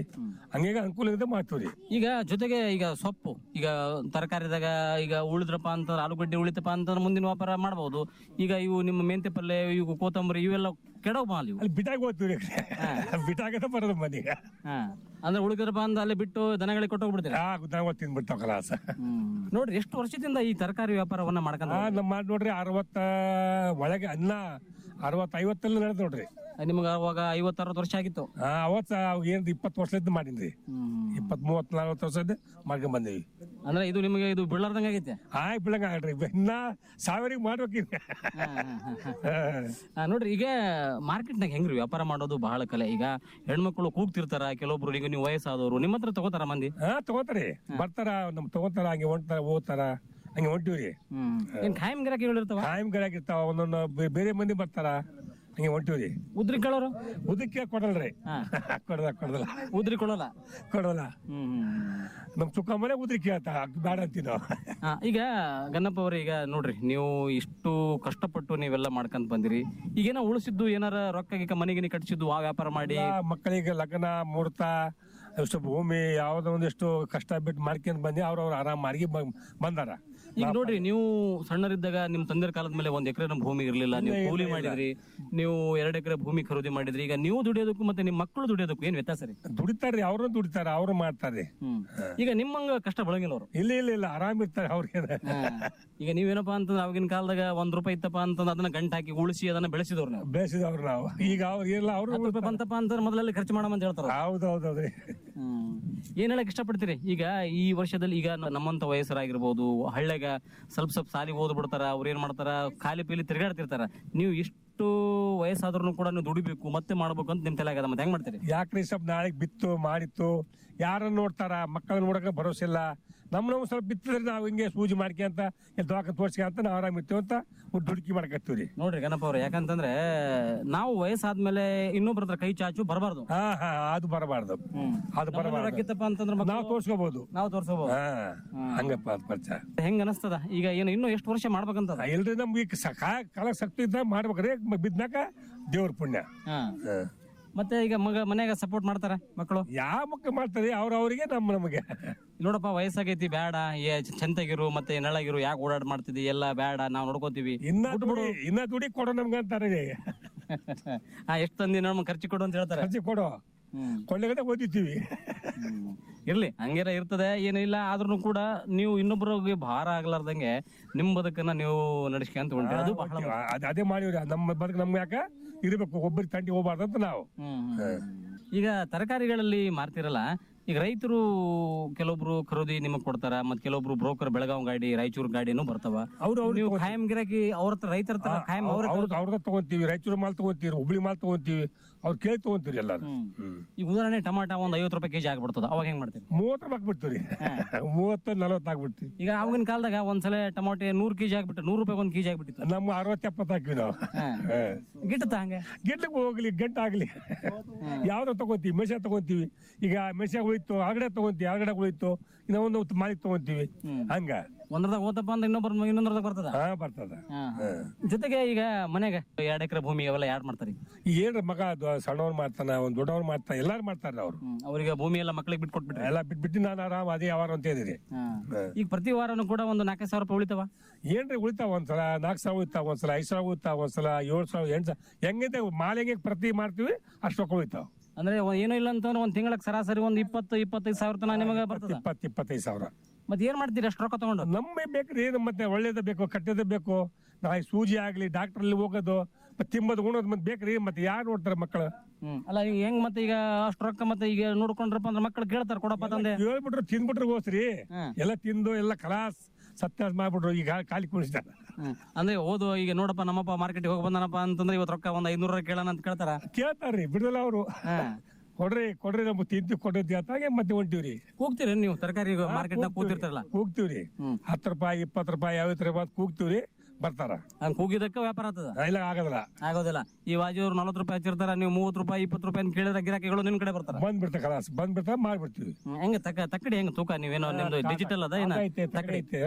ಹಂಗಾಗಿ ಅನುಕೂಲ ಇದೆ ರೀ ಈಗ ಜೊತೆಗೆ ಈಗ ಸೊಪ್ಪು ಈಗ ತರಕಾರಿದಾಗ ಈಗ ಉಳಿದ್ರಪ್ಪ ಅಂತಂದ್ರೆ ಆಲೂಗಡ್ಡೆ ಉಳಿತಪ್ಪ ಅಂತಂದ್ರೆ ಮುಂದಿನ ವ್ಯಾಪಾರ ಮಾಡಬಹುದು ಈಗ ಇವು ನಿಮ್ಮ ಮೆಂತೆ ಪಲ್ಲೆ ಇವು ಕೊತ್ತಂಬರಿ ಇವೆಲ್ಲ ಕೆಡೋ ಮಾಲ್ ಇವು. ಅಲ್ಲಿ ಬಿಟ್ಟಾಗ ಹೋಗ್ತೀವಿ ಬಿಟಾಗದ ಬರೋದು ಮನೆಗೆ ಹಾ. ಅಂದ್ರೆ ಉಳಿದ್ರೆ ಬಂದು ಅಲ್ಲಿ ಬಿಟ್ಟು ದನಗಳಿಗೆ ಕೊಟ್ಟು ಹೋಗ್ಬಿಡ್ತೀರಾ? ಆ ನಾವು ತಿಂದ್ಬಿಡ್ತಾವ ಕಲಾಸ. ನೋಡ್ರಿ ಎಷ್ಟು ವರ್ಷದಿಂದ ಈ ತರಕಾರಿ ವ್ಯಾಪಾರವನ್ನ ಮಾಡ್ಕೊಂಡ್ ನಮ್ಮ ಮಾಡಿ ನೋಡ್ರಿ ಅರವತ್ತ ಒಳಗೆ ಅನ್ನ ಅರವತ್ತೈವತ್ತಲ್ಲಿ ನಡೆದ್ ನೋಡ್ರಿ. ನಿಮ್ಗೆ ಅವಾಗ ಐವತ್ತು ಅರವತ್ತು ವರ್ಷ ಆಗಿತ್ತು. ಆ, ಅವತ್ತ ಏನ್ ಇಪ್ಪತ್ತು ವರ್ಷದಿಂದ ಮಾಡೀನ್ರಿ. ಇಪ್ಪತ್ ಮೂವತ್ ನಲ್ವತ್ತು ವರ್ಷದ ಮಾಡ್ಕೊಂಡ್ ಬಂದೇವಿ. ಅಂದ್ರೆ ಇದು ನಿಮಗೆ ಇದು ಬೀಳಾರ್ದಂಗ ಆಗೈತೆ? ಆಯ್ ಬಿಡಂಗ ಆಗ್ರಿ ಇನ್ನ ಸಾವಿರಿಗೆ ಮಾಡ್ಬೇಕಿ ಆ, ನೋಡ್ರಿ ಈಗ ಮಾರ್ಕೆಟ್ನಾಗ ಹೆಂಗ್ರಿ ವ್ಯಾಪಾರ ಮಾಡೋದು ಬಹಳ ಕಲೆ? ಈಗ ಹೆಣ್ಮಕ್ಳು ಕೂಗ್ತಿರ್ತಾರ ಕೆಲವೊಬ್ರು ಈಗ ನೀವು ವಯಸ್ಸಾದವರು ನಿಮ್ಮ ಹತ್ರ ತಗೋತಾರ ಮಂದಿ? ಹಾ ತಗೋತಾರಿ. ಬರ್ತಾರ ನಮ್ ತಗೋತಾರ ಹಂಗೆ ಹೊಂಟಾರ ಹೋಗ್ತಾರ ಹಂಗೆ ಹೊಂಟಿವ್ರಿ. ಏನ್ ಖಾಯಂ ಗಿರಾಕಿಗಳಿರ್ತಾವ ಗಿರಾಕಿ ಗಳಾಗಿರ್ತಾವ ಒಂದೊಂದು ಬೇ- ಬೇರೆ ಮಂದಿ ಬರ್ತಾರ. ಹಂಗೆ ಹೊಂಟಿವ್ರಿ ಉದ್ರಿ ಕೇಳೋರು ಉದಕ್ಕೆ ಕೊಡಲ್ರಿ. ಕೊಡದ ಕೊಡದಲ್ಲ ಉದ್ರಿ ಕೊಡೋಲ್ಲ? ಕೊಡಲ್ಲ. ನಮ್ ಸುಖ ಮನೆ ಉದ್ರಿ ಕೇಳ್ತಾ ಬೇಡ ಅಂತಿದ್ದು ಆ, ಈಗ ಗನ್ನಪ್ಪ ಅವ್ರೆ ಈಗ ನೋಡ್ರಿ ನೀವು ಇಷ್ಟು ಕಷ್ಟಪಟ್ಟು ನೀವೆಲ್ಲ ಮಾಡ್ಕೊಂತ ಬಂದಿರಿ. ಈಗೇನೋ ಉಳಿಸಿದ್ದು ಏನಾರ ರೊಕ್ಕ ಗೀಕ ಮನೆಗಿನಿ ಕಟ್ಸಿದ್ದು ಆ ವ್ಯಾಪಾರ ಮಾಡಿ. ಆ ಮಕ್ಕಳಿಗೆ ಲಗ್ನ ಮುಹೂರ್ತ ಎಷ್ಟು ಭೂಮಿ ಯಾವ್ದೋ ಒಂದಿಷ್ಟು ಕಷ್ಟ ಬಿಟ್ಟು ಮಾಡ್ಕೊಂಡ್ ಬಂದಿ ಅವ್ರವ್ರ ಆರಾಮ್ ಮಾರ್ಗಿ ಬಂದಾರ. ಈಗ ನೋಡ್ರಿ ನೀವು ಸಣ್ಣರಿದ್ದಾಗ ನಿಮ್ ತಂದೆ ಕಾಲದ ಮೇಲೆ ಒಂದ್ ಎಕರೆ ಭೂಮಿ ಇರ್ಲಿಲ್ಲ ನೀವು ಕೂಲಿ ಮಾಡಿದ್ರಿ ನೀವು ಎರಡ್ ಎಕರೆ ಭೂಮಿ ಖರೀದಿ ಮಾಡಿದ್ರಿ ಈಗ ನೀವು ದುಡಿಯೋದಕ್ಕೂ ಮತ್ತೆ ನಿಮ್ ಮಕ್ಕಳು ದುಡಿಯೋದಕ್ಕೂ ಏನ್ ವ್ಯತ್ಯಾಸ ರೀ? ದುಡಿತಾರೆ ಅವ್ರನ್ನ ದುಡಿತಾರೆ ಅವ್ರು ಮಾಡ್ತಾರೆ. ಈಗ ನಿಮ್ಮಂಗ ಕಷ್ಟ ಬಳಗಿಲ್ಲ ಅವರು. ಇಲ್ಲ ಇಲ್ಲ ಇಲ್ಲ ಆರಾಮ್ ಇರ್ತಾರೆ ಅವ್ರಿಗೆ. ಈಗ ನೀವೇನಪ್ಪಾ ಅಂತಂದ್ರೆ ಅವಾಗಿನ ಕಾಲದಾಗ ಒಂದ್ ರೂಪಾಯಿ ಇತ್ತಪ್ಪ ಅಂತಂದ್ರೆ ಅದನ್ನ ಗಂಟ ಹಾಕಿ ಉಳಿಸಿ ಅದನ್ನ ಬೆಳೆಸಿದವ್ರು ನಾವು. ಬೆಳೆಸಿದವ್ರು ನಾವು. ಈಗ ಅವ್ರು ಇಲ್ಲ ಅವ್ರು ಬಂತಪ್ಪ ಅಂತಂದ್ರೆ ಮೊದಲಲ್ಲಿ ಖರ್ಚು ಮಾಡಮಂತ ಹೇಳ್ತಾರ. ಹೌದೌದೌದ್ರಿ ಏನ್ ಹೇಳಕ್ ಇಷ್ಟಪಡ್ತೀರಿ? ಈಗ ಈ ವರ್ಷದಲ್ಲಿ ಈಗ ನಮ್ಮಂತ ವಯಸ್ಸರಾಗಿರ್ಬೋದು, ಹಳ್ಳ್ಯಾಗ ಸ್ವಲ್ಪ ಸ್ವಲ್ಪ ಸಾಲಿ ಓದ್ ಬಿಡ್ತಾರ, ಅವ್ರ ಏನ್ ಮಾಡ್ತಾರ, ಖಾಲಿ ಪೀಲಿ ತಿರ್ಗಾಡ್ತಿರ್ತಾರ. ನೀವು ಇಷ್ಟು ವಯಸ್ಸಾದ್ರೂ ಕೂಡ ನೀವು ದುಡಿಬೇಕು, ಮತ್ತೆ ಮಾಡ್ಬೇಕು ಅಂತ ನಿಮ್ ತಲೆ ಆಗದ ಮತ್ತೆ ಹೆಂಗ್ ಮಾಡ್ತೀರಿ? ಯಾಕ್ರಿ ಸ್ವಲ್ಪ ನಾಳೆ ಬಿತ್ತು, ಮಾಡಿತ್ತು, ಯಾರನ್ನ ನೋಡ್ತಾರ, ಮಕ್ಕಳನ್ನ ನೋಡಕ ಭರವಸೆ ಇಲ್ಲ. ನಮ್ ನಮ್ಮ ಸ್ವಲ್ಪ ಬಿತ್ತಿದ್ರೆ ನಾವು ಹಿಂಗೆ ಸೂಜಿ ಮಾಡ್ಕೊಂತ ಇಲ್ಲಿ ದವಾಖಾನೆ ತೋರ್ಸ್ಕೊಂತ ನಾವು ಆರಾಮ್ ಅಂತ ಒಂದು ದುಡುಕಿ ರೀ ನೋಡ್ರಿ ಗಣಪ ಅವ್ರೆ ಯಾಕಂತಂದ್ರೆ ನಾವು ವಯಸ್ಸಾದ್ಮೇಲೆ ಇನ್ನೊಬ್ರ ಹತ್ರ ಕೈ ಚಾಚು ಬರಬಾರ್ದು. ಹಾ ಹಾ ಅದು ಬರಬಾರ್ದು. ಅದು ಬರಬಾರ್ದು. ಅಂತಂದ್ರೆ ನಾವು ತೋರ್ಸ್ಕೋಬಹುದು ನಾವು ತೋರ್ಸಬಹುದು ಹಾ ಹಂಗಪ್ಪ ಅದು ಪರಿಚಯ. ಹೆಂಗ್ ಅನಸ್ತದ? ಈಗ ಏನು ಇನ್ನೂ ಎಷ್ಟು ವರ್ಷ ಮಾಡ್ಬೇಕಂತದ? ಎಲ್ರಿ ನಮ್ಗೆ ಈಗ ಸಕ ಕಾಲ ಶಕ್ತಿ ಇದ್ದಾಗ ಮಾಡ್ಬೇಕ್ರಿ. ಬಿದ್ದಾಕ ಬಿದ್ನಾಕ ದೇವ್ರ ಪುಣ್ಯ. ಹಾ. ಹಾ. ಮತ್ತೆ ಈಗ ಮಗ ಮನೆಯಾಗ ಸಪೋರ್ಟ್ ಮಾಡ್ತಾರ ಮಕ್ಕಳು? ಯಾವ ಮಕ್ಕಳು ಮಾಡ್ತಾರೆ ಅವ್ರ ಅವರಿಗೆ ನಮ್ಮ ನಮಗೆ. ನೋಡಪ್ಪ ವಯಸ್ಸಾಗೈತಿ ಬೇಡ. ಏ ಚಂತಾಗಿರು ಮತ್ತೆ ನೆಳಗಿರು ಯಾಕೆ ಓಡಾಡ್ ಮಾಡ್ತಿದ್ದಿ ಎಲ್ಲ ಬೇಡ ನಾವ್ ನೋಡ್ಕೋತೀವಿ. ಇನ್ನ ದುಡಿ ಇನ್ನ ದುಡಿ ಕೊಡೋ ನಮ್ಗೆ ಅಂತಾರೆ. ಹಾ ಎಷ್ಟು ತಂದಿ ನಮ್ಮ ಖರ್ಚು ಕೊಡು ಅಂತ ಹೇಳ್ತಾರೆ. ಖರ್ಚು ಕೊಡು. ಕೊಳ್ಳೆಗಡೆ ಓದಿತೀವಿ ಇರ್ಲಿ ಹಂಗೇರ ಇರ್ತದೆ ಏನಿಲ್ಲ ಇಲ್ಲ ಆದ್ರೂ ಕೂಡ ನೀವು ಇನ್ನೊಬ್ಬರಿಗೆ ಭಾರ ಆಗ್ಲಾರ್ದಂಗೆ ನಿಮ್ ಬದುಕನ್ನ ನೀವು ನಡೆಸ್ಕೊಂತ ಹೊಂಟ್ರಿ ಅದು ಬಹಳ ಮುಖ್ಯ. ಅದೇ ಮಾಡಿವ್ರಿ. ನಮ್ಮ ಬದುಕು ನಮ್ಗೆ ಯಾಕ? ಇರ್ಬೇಕು ಒಬ್ಬರಿಗೆ ತಂಡಿ ಹೋಗ್ಬಾರ್ದು ಅಂತ ನಾವು. ಈಗ ತರಕಾರಿಗಳಲ್ಲಿ ಮಾರ್ತಿರಲ್ಲ ಈಗ ರೈತರು ಕೆಲವೊಬ್ರು ಖರೀದಿ ನಿಮಗ್ ಕೊಡ್ತಾರ ಮತ್ತೆ ಕೆಲವೊಬ್ರು ಬ್ರೋಕರ್ ಬೆಳಗಾವ್ ಗಾಡಿ ರಾಯಚೂರು ಗಾಡಿನೂ ಬರ್ತಾವ. ಅವ್ರು ಅವ್ರು ನೀವು ಖಾಯಂ ಗಿರಾಕಿ ಅವ್ರ ಹತ್ರ ರೈತರ ಹತ್ರ ಖಾಯಂ ಅವ್ರ ಅವ್ರದ್ದು ಅವ್ರದ್ದು ತಗೊಂತೀವಿ. ರಾಯಚೂರು ಮಾಲ್ ತಗೊಂತೀವಿ ಹುಬ್ಳಿ ಮಾಲ್ ತಗೊಂತೀವಿ ಅವ್ರು ಕೇಳಿ ತಗೊಂತೀರಿ ಎಲ್ಲಾರು ಈಗ ಉದಾಹರಣೆ ಟಮಾಟ ಒಂದ್ ಐವತ್ತು ರೂಪಾಯಿ ಕೆಜಿ ಆಗ್ಬಿಡ್ತದ ಅವಾಗ ಹೆಂಗ್ ಮಾಡ್ತೀವಿ ಮೂವತ್ತು ರೂಪಾಯಿ ಹಾಕ್ಬಿಡ್ತೀವಿ ಮೂವತ್ತ ನಲವತ್ತು ಹಾಕ್ಬಿಡ್ತೀವಿ ಈಗ ಅವಾಗಿನ ಕಾಲದಾಗ ಒಂದ್ಸಲ ಟಮಾಟೆ ನೂರ್ ಕೆಜಿ ಆಗ್ಬಿಟ್ಟು ನೂರ್ ರೂಪಾಯಿ ಒಂದ್ ಕೆಜಿ ಆಗ್ಬಿಟ್ಟಿತ್ತು. ನಮ್ಮ ಅರವತ್ತು ಎಪ್ಪತ್ ಹಾಕಿವಿ ನಾವು. ಗಿಟ್ಟತ ಹಂಗ? ಗಿಡ್ಲಿಕ್ಕೆ ಹೋಗ್ಲಿ ಗಂಟು ಆಗ್ಲಿ ಯಾವ್ದೋ ತಗೊಂತೀವಿ ಮೆಣಸ ತಗೊಂತೀವಿ. ಈಗ ಮೆಣಸ ಉಳಿತು ಆಗಡೆ ತಗೊಂತೀವಿ ಆಗಡೆ ಉಳಿತು ಇನ್ನ ಒಂದು ಮಾಲಿಕ್ ತಗೊಂತೀವಿ. ಹಂಗ. ಒಂದ್ರದಾಗ ಓದಪ್ಪ ಅಂದ್ರೆ ಇನ್ನೊಬ್ಬರ ಇನ್ನೊಂದ್ರದಾಗ ಬರ್ತದ? ಹಾ ಬರ್ತದ. ಜೊತೆಗೆ ಈಗ ಮನೆಗೆ ಎರಡ್ ಎಕರೆ ಭೂಮಿ ಅವೆಲ್ಲ ಯಾರು ಮಾಡ್ತಾರೆ? ಏನ್ರ ಮಗ ಅದು ಸಣ್ಣವ್ರು ಮಾಡ್ತಾನ ಒಂದ್ ದೊಡ್ಡವ್ರು ಮಾಡ್ತಾನ ಎಲ್ಲಾರು ಮಾಡ್ತಾರ ಅವ್ರು. ಅವ್ರಿಗೆ ಭೂಮಿ ಎಲ್ಲ ಮಕ್ಳಿಗೆ ಬಿಟ್ಕೊಟ್ಬಿಟ್ರೆ. ಎಲ್ಲ ಬಿಟ್ಬಿಟ್ಟು ನಾನು ಆರಾಮ್ ಅದೇ ಯಾವಾರ ಅಂತ ಹೇಳಿದ್ರಿ ಈಗ ಪ್ರತಿ ವಾರನು ಕೂಡ ಒಂದು ನಾಲ್ಕೈದು ಸಾವಿರ ರೂಪಾಯಿ ಉಳಿತಾವ? ಏನ್ರಿ ಉಳಿತಾವ ಒಂದ್ಸಲ? ನಾಲ್ಕು ಸಾವಿರ ಉಳಿತಾವ ಒಂದ್ಸಲ? ಐದು ಸಾವಿರ ಉಳಿತಾವ ಒಂದ್ಸಲ? ಏಳು ಸಾವಿರ ಎಂಟು ಸಾವಿರ? ಹೆಂಗೈತೆ ಮಾಲೆಗೆ ಪ್ರತಿ ಮಾಡ್ತೀವಿ ಅಷ್ಟು ಉಳಿತಾವ. ಅಂದ್ರೆ ಒಂದ್ ಏನೂ ಇಲ್ಲ ಅಂತಂದ್ರೆ ಒಂದ್ ತಿಂಗಳ ಸರಾಸರಿ ಒಂದ್ ಇಪ್ಪತ್ತು ಇಪ್ಪತ್ತೈದು ಸಾವಿರ ತನಕ ನಿಮಗೆ ಬರ್ತದ? ಇಪ್ಪತ್ತು ಇಪ್ಪತ್ತೈದು ಸಾವಿರ. ಮತ್ತೆ ಏನ್ ಮಾಡ್ತೀರಿ ಅಷ್ಟು ರೊಕ್ಕ ತಗೊಂಡು? ನಮ್ಮೇ ಬೇಕ್ರಿ ಏನು ಮತ್ತೆ ಒಳ್ಳೇದ ಬೇಕು ಕಟ್ಟದ ಬೇಕು. ನಾಯಿ ಸೂಜಿ ಆಗ್ಲಿ ಡಾಕ್ಟರ್ ಅಲ್ಲಿ ಹೋಗೋದು ಮತ್ತೆ ತಿಂಬದು ಉಣೋದು ಮತ್ತೆ ಬೇಕ್ರಿ ಮತ್ತೆ ಯಾರು ನೋಡ್ತಾರೆ ಮಕ್ಕಳು ಹ್ಮ್. ಅಲ್ಲ ಈಗ ಹೆಂಗ್ ಮತ್ತೆ ಈಗ ಅಷ್ಟು ರೊಕ್ಕ ಮತ್ತೆ ಈಗ ನೋಡ್ಕೊಂಡ್ರಪ್ಪ ಅಂದ್ರೆ ಮಕ್ಕಳು ಕೇಳ್ತಾರ ಕೊಡಪ್ಪ ತಂದೆ. ಹೇಳ್ಬಿಟ್ರು ತಿಂದ್ಬಿಟ್ರು ಹೋಸ್ರಿ ಎಲ್ಲ ತಿಂದು ಎಲ್ಲ ಕಲಾಸ್ ಸತ್ಯಾಸ ಮಾಡ್ಬಿಟ್ರು ಈಗ ಖಾಲಿ ಕುಣಿಸ್ತಾರೆ. ಅಂದ್ರೆ ಓದು ಈಗ ನೋಡಪ್ಪ ನಮ್ಮಪ್ಪ ಮಾರ್ಕೆಟ್ಗೆ ಹೋಗಿ ಬಂದನಪ್ಪ ಅಂತಂದ್ರೆ ಇವತ್ತು ರೊಕ್ಕ ಒಂದ್ ಐನೂರ ಕೇಳೋಣ ಅಂತ ಕೇಳ್ತಾರ? ಕೇಳ್ತಾರ್ರಿ ಬಿಡಲ್ಲ ಅವರು. ಕೊಡ್ರಿ ಕೊಡ್ರಿ ನಮ್ಗೆ ತಿದ್ದು ಕೊಡೋದು ಅಂತಾಗೆ ಮತ್ತೆ ಹೊಂಟಿವ್ರಿ. ಕೂಗ್ತೀರಿ ನೀವು ತರಕಾರಿ ಮಾರ್ಕೆಟ್ ನಾಗ ಕೂತಿರ್ತಾರಲ್ಲ ಕೂಗ್ತೀವ್ರಿ ಹತ್ತು ರೂಪಾಯಿ ಇಪ್ಪತ್ತು ರೂಪಾಯಿ ಐವತ್ತು ರೂಪಾಯಿ ಕೂಗ್ತೀವ್ರಿ. ಬರ್ತಾರ. ಹಂಗ ಕೂಗಿದಕ್ಕ ವ್ಯಾಪಾರ ಆಗ್ತದ? ಇಲ್ಲ ಆಗೋದಿಲ್ಲ. ಆಗೋದಿಲ್ಲ. ಈ ವಾಜಿಯವ್ರು ನಲ್ವತ್ತು ರೂಪಾಯಿ ಹಚ್ಚಿರ್ತಾರ ನೀವು ಮೂವತ್ತು ರೂಪಾಯಿ ಇಪ್ಪತ್ತು ರೂಪಾಯಿ ಕೇಳಿದ್ರೆ ಗಿರಾಕಿಗಳು ನಿಮ್ ಕಡೆ ಬರ್ತಾರ. ಬಂದ್ಬಿಡ್ತ ಕಲಾಸ್ ಬಂದ್ಬಿಡ್ತ ಮಾಡ್ಬಿಡ್ತೀವಿ. ಹ್ಮ್, ಹೆಂಗ ತಕ್ಕ ತಕ್ಕಡಿ ಹೆಂಗ ತೂಕ ನೀವೇನೋ ನಿಮ್ದು ಡಿಜಿಟಲ್ ಅದ ಏನ? ತಕ್ಕಡಿ ತಕಡೆ ಐತೆ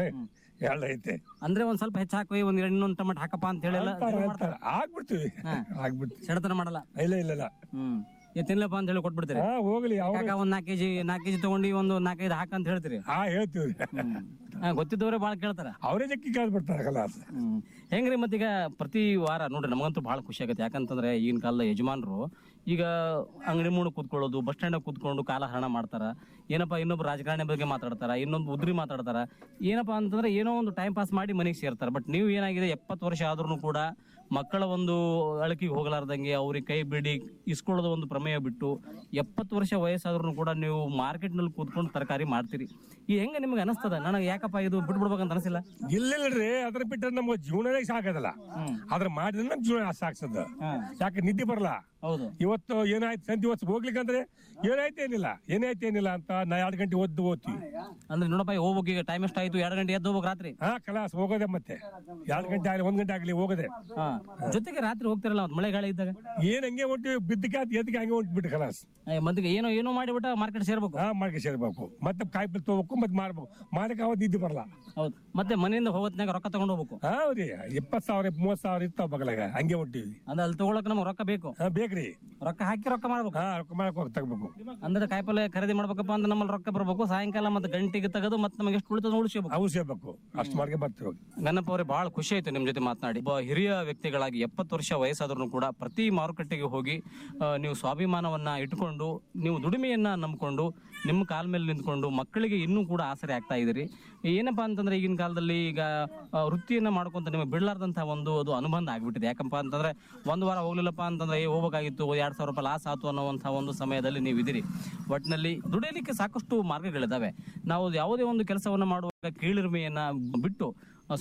ಎಲ್ಲ ಐತೆ. ಅಂದ್ರೆ ಒಂದ್ ಸ್ವಲ್ಪ ಹೆಚ್ಚ ಹಾಕಿ ಒಂದ್ ಎರಡು ಇನ್ನೊಂದ್ ಟಮಾಟ ಹಾಕಪ್ಪ ಅಂತ ಹೇಳಿ ಎಲ್ಲ. ಆಗ್ಬಿಡ್ತೀವಿ. ಆಗ್ಬಿಡ್ತೀವಿ. ಸೆಡತನ ಮಾಡಲ್ಲ. ಇಲ್ಲ ಇಲ್ಲ ಇಲ್ಲ. ಹ್ಮ್. ಏ ತಿನ್ಲಪ್ಪ ಅಂತ ಹೇಳಿ ಕೊಟ್ಬಿಡ್ತೀರಿ. ಹಾ ಹೋಗ್ಲಿ ಅವ್ರು ಕಾಕ ಒಂದ್ ನಾಲ್ಕು ಕೆಜಿ ನಾಲ್ಕು ಕೆಜಿ ತಗೊಂಡು ಒಂದು ನಾಲ್ಕೈದು ಹಾಕ ಅಂತ ಹೇಳ್ತೀರಿ. ಹಾ ಹೇಳ್ತೀವಿ ಹಾ, ಗೊತ್ತಿದ್ದವರೇ ಭಾಳ ಕೇಳ್ತಾರ. ಅವರೇ ಜಕ್ಕಿ ಕೇಳ್ಬಿಡ್ತಾರೆ ಕಲಾಸ್ ಹೆಂಗ್ರಿ ಮತ್ತೀಗ ಪ್ರತಿ ವಾರ ನೋಡ್ರಿ ನಮಗಂತೂ ಬಹಳ ಖುಷಿ ಆಗತ್ತೆ. ಯಾಕಂತಂದ್ರೆ ಈಗಿನ ಕಾಲದ ಯಜಮಾನರು ಈಗ ಅಂಗಡಿ ಮುಂದೆ ಕೂತ್ಕೊಳ್ಳೋದು ಬಸ್ ಸ್ಟ್ಯಾಂಡ್ ಕೂತ್ಕೊಂಡು ಕಾಲ ಹರಣ ಮಾಡ್ತಾರ. ಏನಪ್ಪ ಇನ್ನೊಬ್ರು ರಾಜಕಾರಣಿ ಬಗ್ಗೆ ಮಾತಾಡ್ತಾರ ಇನ್ನೊಂದು ಉದ್ರಿ ಮಾತಾಡ್ತಾರ. ಏನಪ್ಪಾ ಅಂತಂದ್ರೆ ಏನೋ ಒಂದು ಟೈಮ್ ಪಾಸ್ ಮಾಡಿ ಮನೆಗೆ ಸೇರ್ತಾರೆ. ಬಟ್ ನೀವು ಏನಾಗಿದೆ ಎಪ್ಪತ್ತು ವರ್ಷ ಆದ್ರೂ ಕೂಡ ಮಕ್ಕಳ ಒಂದು ಅಳಕಿಗೆ ಹೋಗಲಾರ್ದಂಗೆ ಅವ್ರಿಗೆ ಕೈ ಬಿಡಿ ಇಸ್ಕೊಳ್ಳೋದು ಒಂದು ಪ್ರಮೇಯ ಬಿಟ್ಟು ಎಪ್ಪತ್ತು ವರ್ಷ ವಯಸ್ಸಾದ್ರೂ ಕೂಡ ನೀವು ಮಾರ್ಕೆಟ್ನಲ್ಲಿ ಕೂತ್ಕೊಂಡು ತರಕಾರಿ ಮಾಡ್ತೀರಿ. ಈ ಹೆಂಗ ನಿಮ್ಗೆ ಅನಸ್ತದ? ನನಗೆ ಯಾಕಪ್ಪ ಇದು ಬಿಟ್ಬಿಡ್ಬೇಕಂತ ಅನಿಸಿಲ್ಲ? ರೀ ಅದ್ರ ಬಿಟ್ಟರೆ ನಮ್ಗೆ ಜೀವನದಾಗ ಸಾಕದಲ್ಲ ಅದ್ರ ಮಾಡಿದ್ರೆ ನಮ್ ಜೀವನ ಸಾಕ್ಸದ ಯಾಕೆ ನಿದ್ದೆ ಬರಲ್ಲ? ಹೌದು. ಇವತ್ತು ಏನಾಯ್ತು? ಸಂತಿ ಇವತ್ತು ಹೋಗ್ಲಿಕ್ಕಂದ್ರೆ ಏನಾಯ್ತು ಏನಿಲ್ಲ ಏನಾಯ್ತು ಏನಿಲ್ಲ ಅಂತ ನಾ ಎರಡು ಗಂಟೆ ಓದ್ದು ಓದ್ತಿ ಅಂದ್ರೆ ನೋಡಪ್ಪ ಹೋಗ್ಬೇಕು ಈಗ ಟೈಮ್ ಎಷ್ಟಾಯ್ತು ಎರಡು ಗಂಟೆ ಎದ್ದು ಹೋಗ್ಬೇಕು ರಾತ್ರಿ? ಹಾ ಕಲಾಸ್ ಹೋಗೋದೆ ಮತ್ತೆ. ಎರಡು ಗಂಟೆ ಆಗಲಿ ಒಂದ್ ಗಂಟೆ ಆಗಲಿ ಹೋಗೋದೆ. ಜೊತೆಗೆ ರಾತ್ರಿ ಹೋಗ್ತಿರಲ್ಲ ಮಳೆ ಗಾಳಿ ಇದ್ದಾಗ? ಏನ್ ಹಂಗೆ ಹೊಂಟಿ ಬಿದ್ದಕ್ಕೆ ಎದಕ್ಕೆ ಹಂಗೆ ಹಂಗೆ ಹೊಂಟ್ಬಿಟ್ಟು ಕಲಾಸ್ ಮಂದಿಗೆ ಏನೋ ಏನೋ ಮಾಡಿಬಿಟ್ಟು ಮಾರ್ಕೆಟ್ ಸೇರ್ಬೇಕು. ಹಾ ಮಾರ್ಕೆಟ್ ಸೇರ್ಬೇಕು. ಮತ್ತೆ ಕಾಯಿ ಬಿತ್ತು ತಗೋಬೇಕು ಮತ್ತೆ ಮಾರ್ಬೇಕು ಮಾರಕ್ಕೆ ಅವತ್ತು ಇದ್ದು ಬರಲ್ಲ ಹೌದು. ಮತ್ತೆ ಮನೆಯಿಂದ ಹೋಗೋತ್ನಾಗ ರೊಕ್ಕ ತಗೊಂಡು ಹೋಗ್ಬೇಕು. ಹೌದ್ರಿ. ಇಪ್ಪತ್ತು ಸಾವಿರ ಮೂವತ್ತು ಸಾವಿರ ಇರ್ತಾವ ಬಗಲಾಗ. ಹಂಗೆ ಹೊಟ್ಟಿವಿ ಅಂದ್ರೆ ಅಲ್ಲಿ ತಗೊಳಕ್ ನಮ್ಗೆ ರೊಕ್ಕ ಬೇಕು. ಹಾ ಬೇಕ್ರಿ. ರೊಕ್ಕ ಹಾಕಿ ರೊಕ್ಕ ಮಾಡ್ಬೇಕು ಹಾ ರೊಕ್ಕ ಮಾಡಕ್ ಹೋಗಿ ತಗಬೇಕು. ಅಂದ್ರೆ ಕಾಯಿಪಲ್ಲೆ ಖರೀದಿ ಮಾಡ್ಬೇಕಪ್ಪ ಅಂದ್ರೆ ನಮ್ಮಲ್ಲಿ ರೊಕ್ಕ ಬರ್ಬೇಕು. ಸಾಯಂಕಾಲ ಮತ್ತೆ ಗಂಟೆಗೆ ತೆಗೆದು ಮತ್ತೆ ನಮಗೆ ಎಷ್ಟು ಉಳಿತದ ಉಳಿಸ್ಬೇಕು. ಅವು ಸೇರ್ಬೇಕು ಅಷ್ಟು ಮಾಡ್ಕೆ ಬರ್ತೀವಿ ಗನ್ನಪ್ಪ ಅವರೇ ಬಹಳ ಖುಷಿ ಆಯ್ತು ನಿಮ್ಮ ಜೊತೆ ಮಾತನಾಡಿ. ಒಬ್ಬ ಹಿರಿಯ ವ್ಯಕ್ತಿಗಳಾಗಿ ಎಪ್ಪತ್ತು ವರ್ಷ ವಯಸ್ಸಾದ್ರೂ ಕೂಡ ಪ್ರತಿ ಮಾರುಕಟ್ಟೆಗೆ ಹೋಗಿ ಆ, ನೀವು ಸ್ವಾಭಿಮಾನವನ್ನ ಇಟ್ಕೊಂಡು ನೀವು ದುಡಿಮೆಯನ್ನ ನಂಬಿಕೊಂಡು ನಿಮ್ಮ ಕಾಲ ಮೇಲೆ ನಿಂತ್ಕೊಂಡು ಮಕ್ಕಳಿಗೆ ಇನ್ನೂ ಕೂಡ ಆಸರೆ ಆಗ್ತಾ ಇದ್ದೀರಿ ಏನಪ್ಪಾ ಅಂತಂದ್ರೆ ಈಗಿನ ಕಾಲದಲ್ಲಿ ಈಗ ವೃತ್ತಿಯನ್ನ ಮಾಡ್ಕೊಂತ ನಿಮಗೆ ಬಿಡ್ಲಾರ್ದಂತ ಒಂದು, ಅದು ಅನುಬಂಧ ಆಗ್ಬಿಟ್ಟಿದೆ. ಯಾಕಪ್ಪ ಅಂತಂದ್ರೆ ಒಂದು ವಾರ ಹೋಗ್ಲಿಲ್ಲಪ್ಪ ಅಂತಂದ್ರೆ ಹೋಗ್ಬೇಕಾಗಿತ್ತು ಎರಡ್ ಸಾವಿರ ರೂಪಾಯಿ ಲಾಸ್ ಆತು ಅನ್ನುವಂಥ ಒಂದು ಸಮಯದಲ್ಲಿ ನೀವು ಇದ್ದೀರಿ ಒಟ್ಟಿನಲ್ಲಿ ದುಡಿಯಲಿಕ್ಕೆ ಸಾಕಷ್ಟು ಮಾರ್ಗಗಳಿದ್ದಾವೆ ನಾವು ಯಾವುದೇ ಒಂದು ಕೆಲಸವನ್ನ ಮಾಡುವಾಗ ಕೀಳಿರ್ಮೆಯನ್ನು ಬಿಟ್ಟು,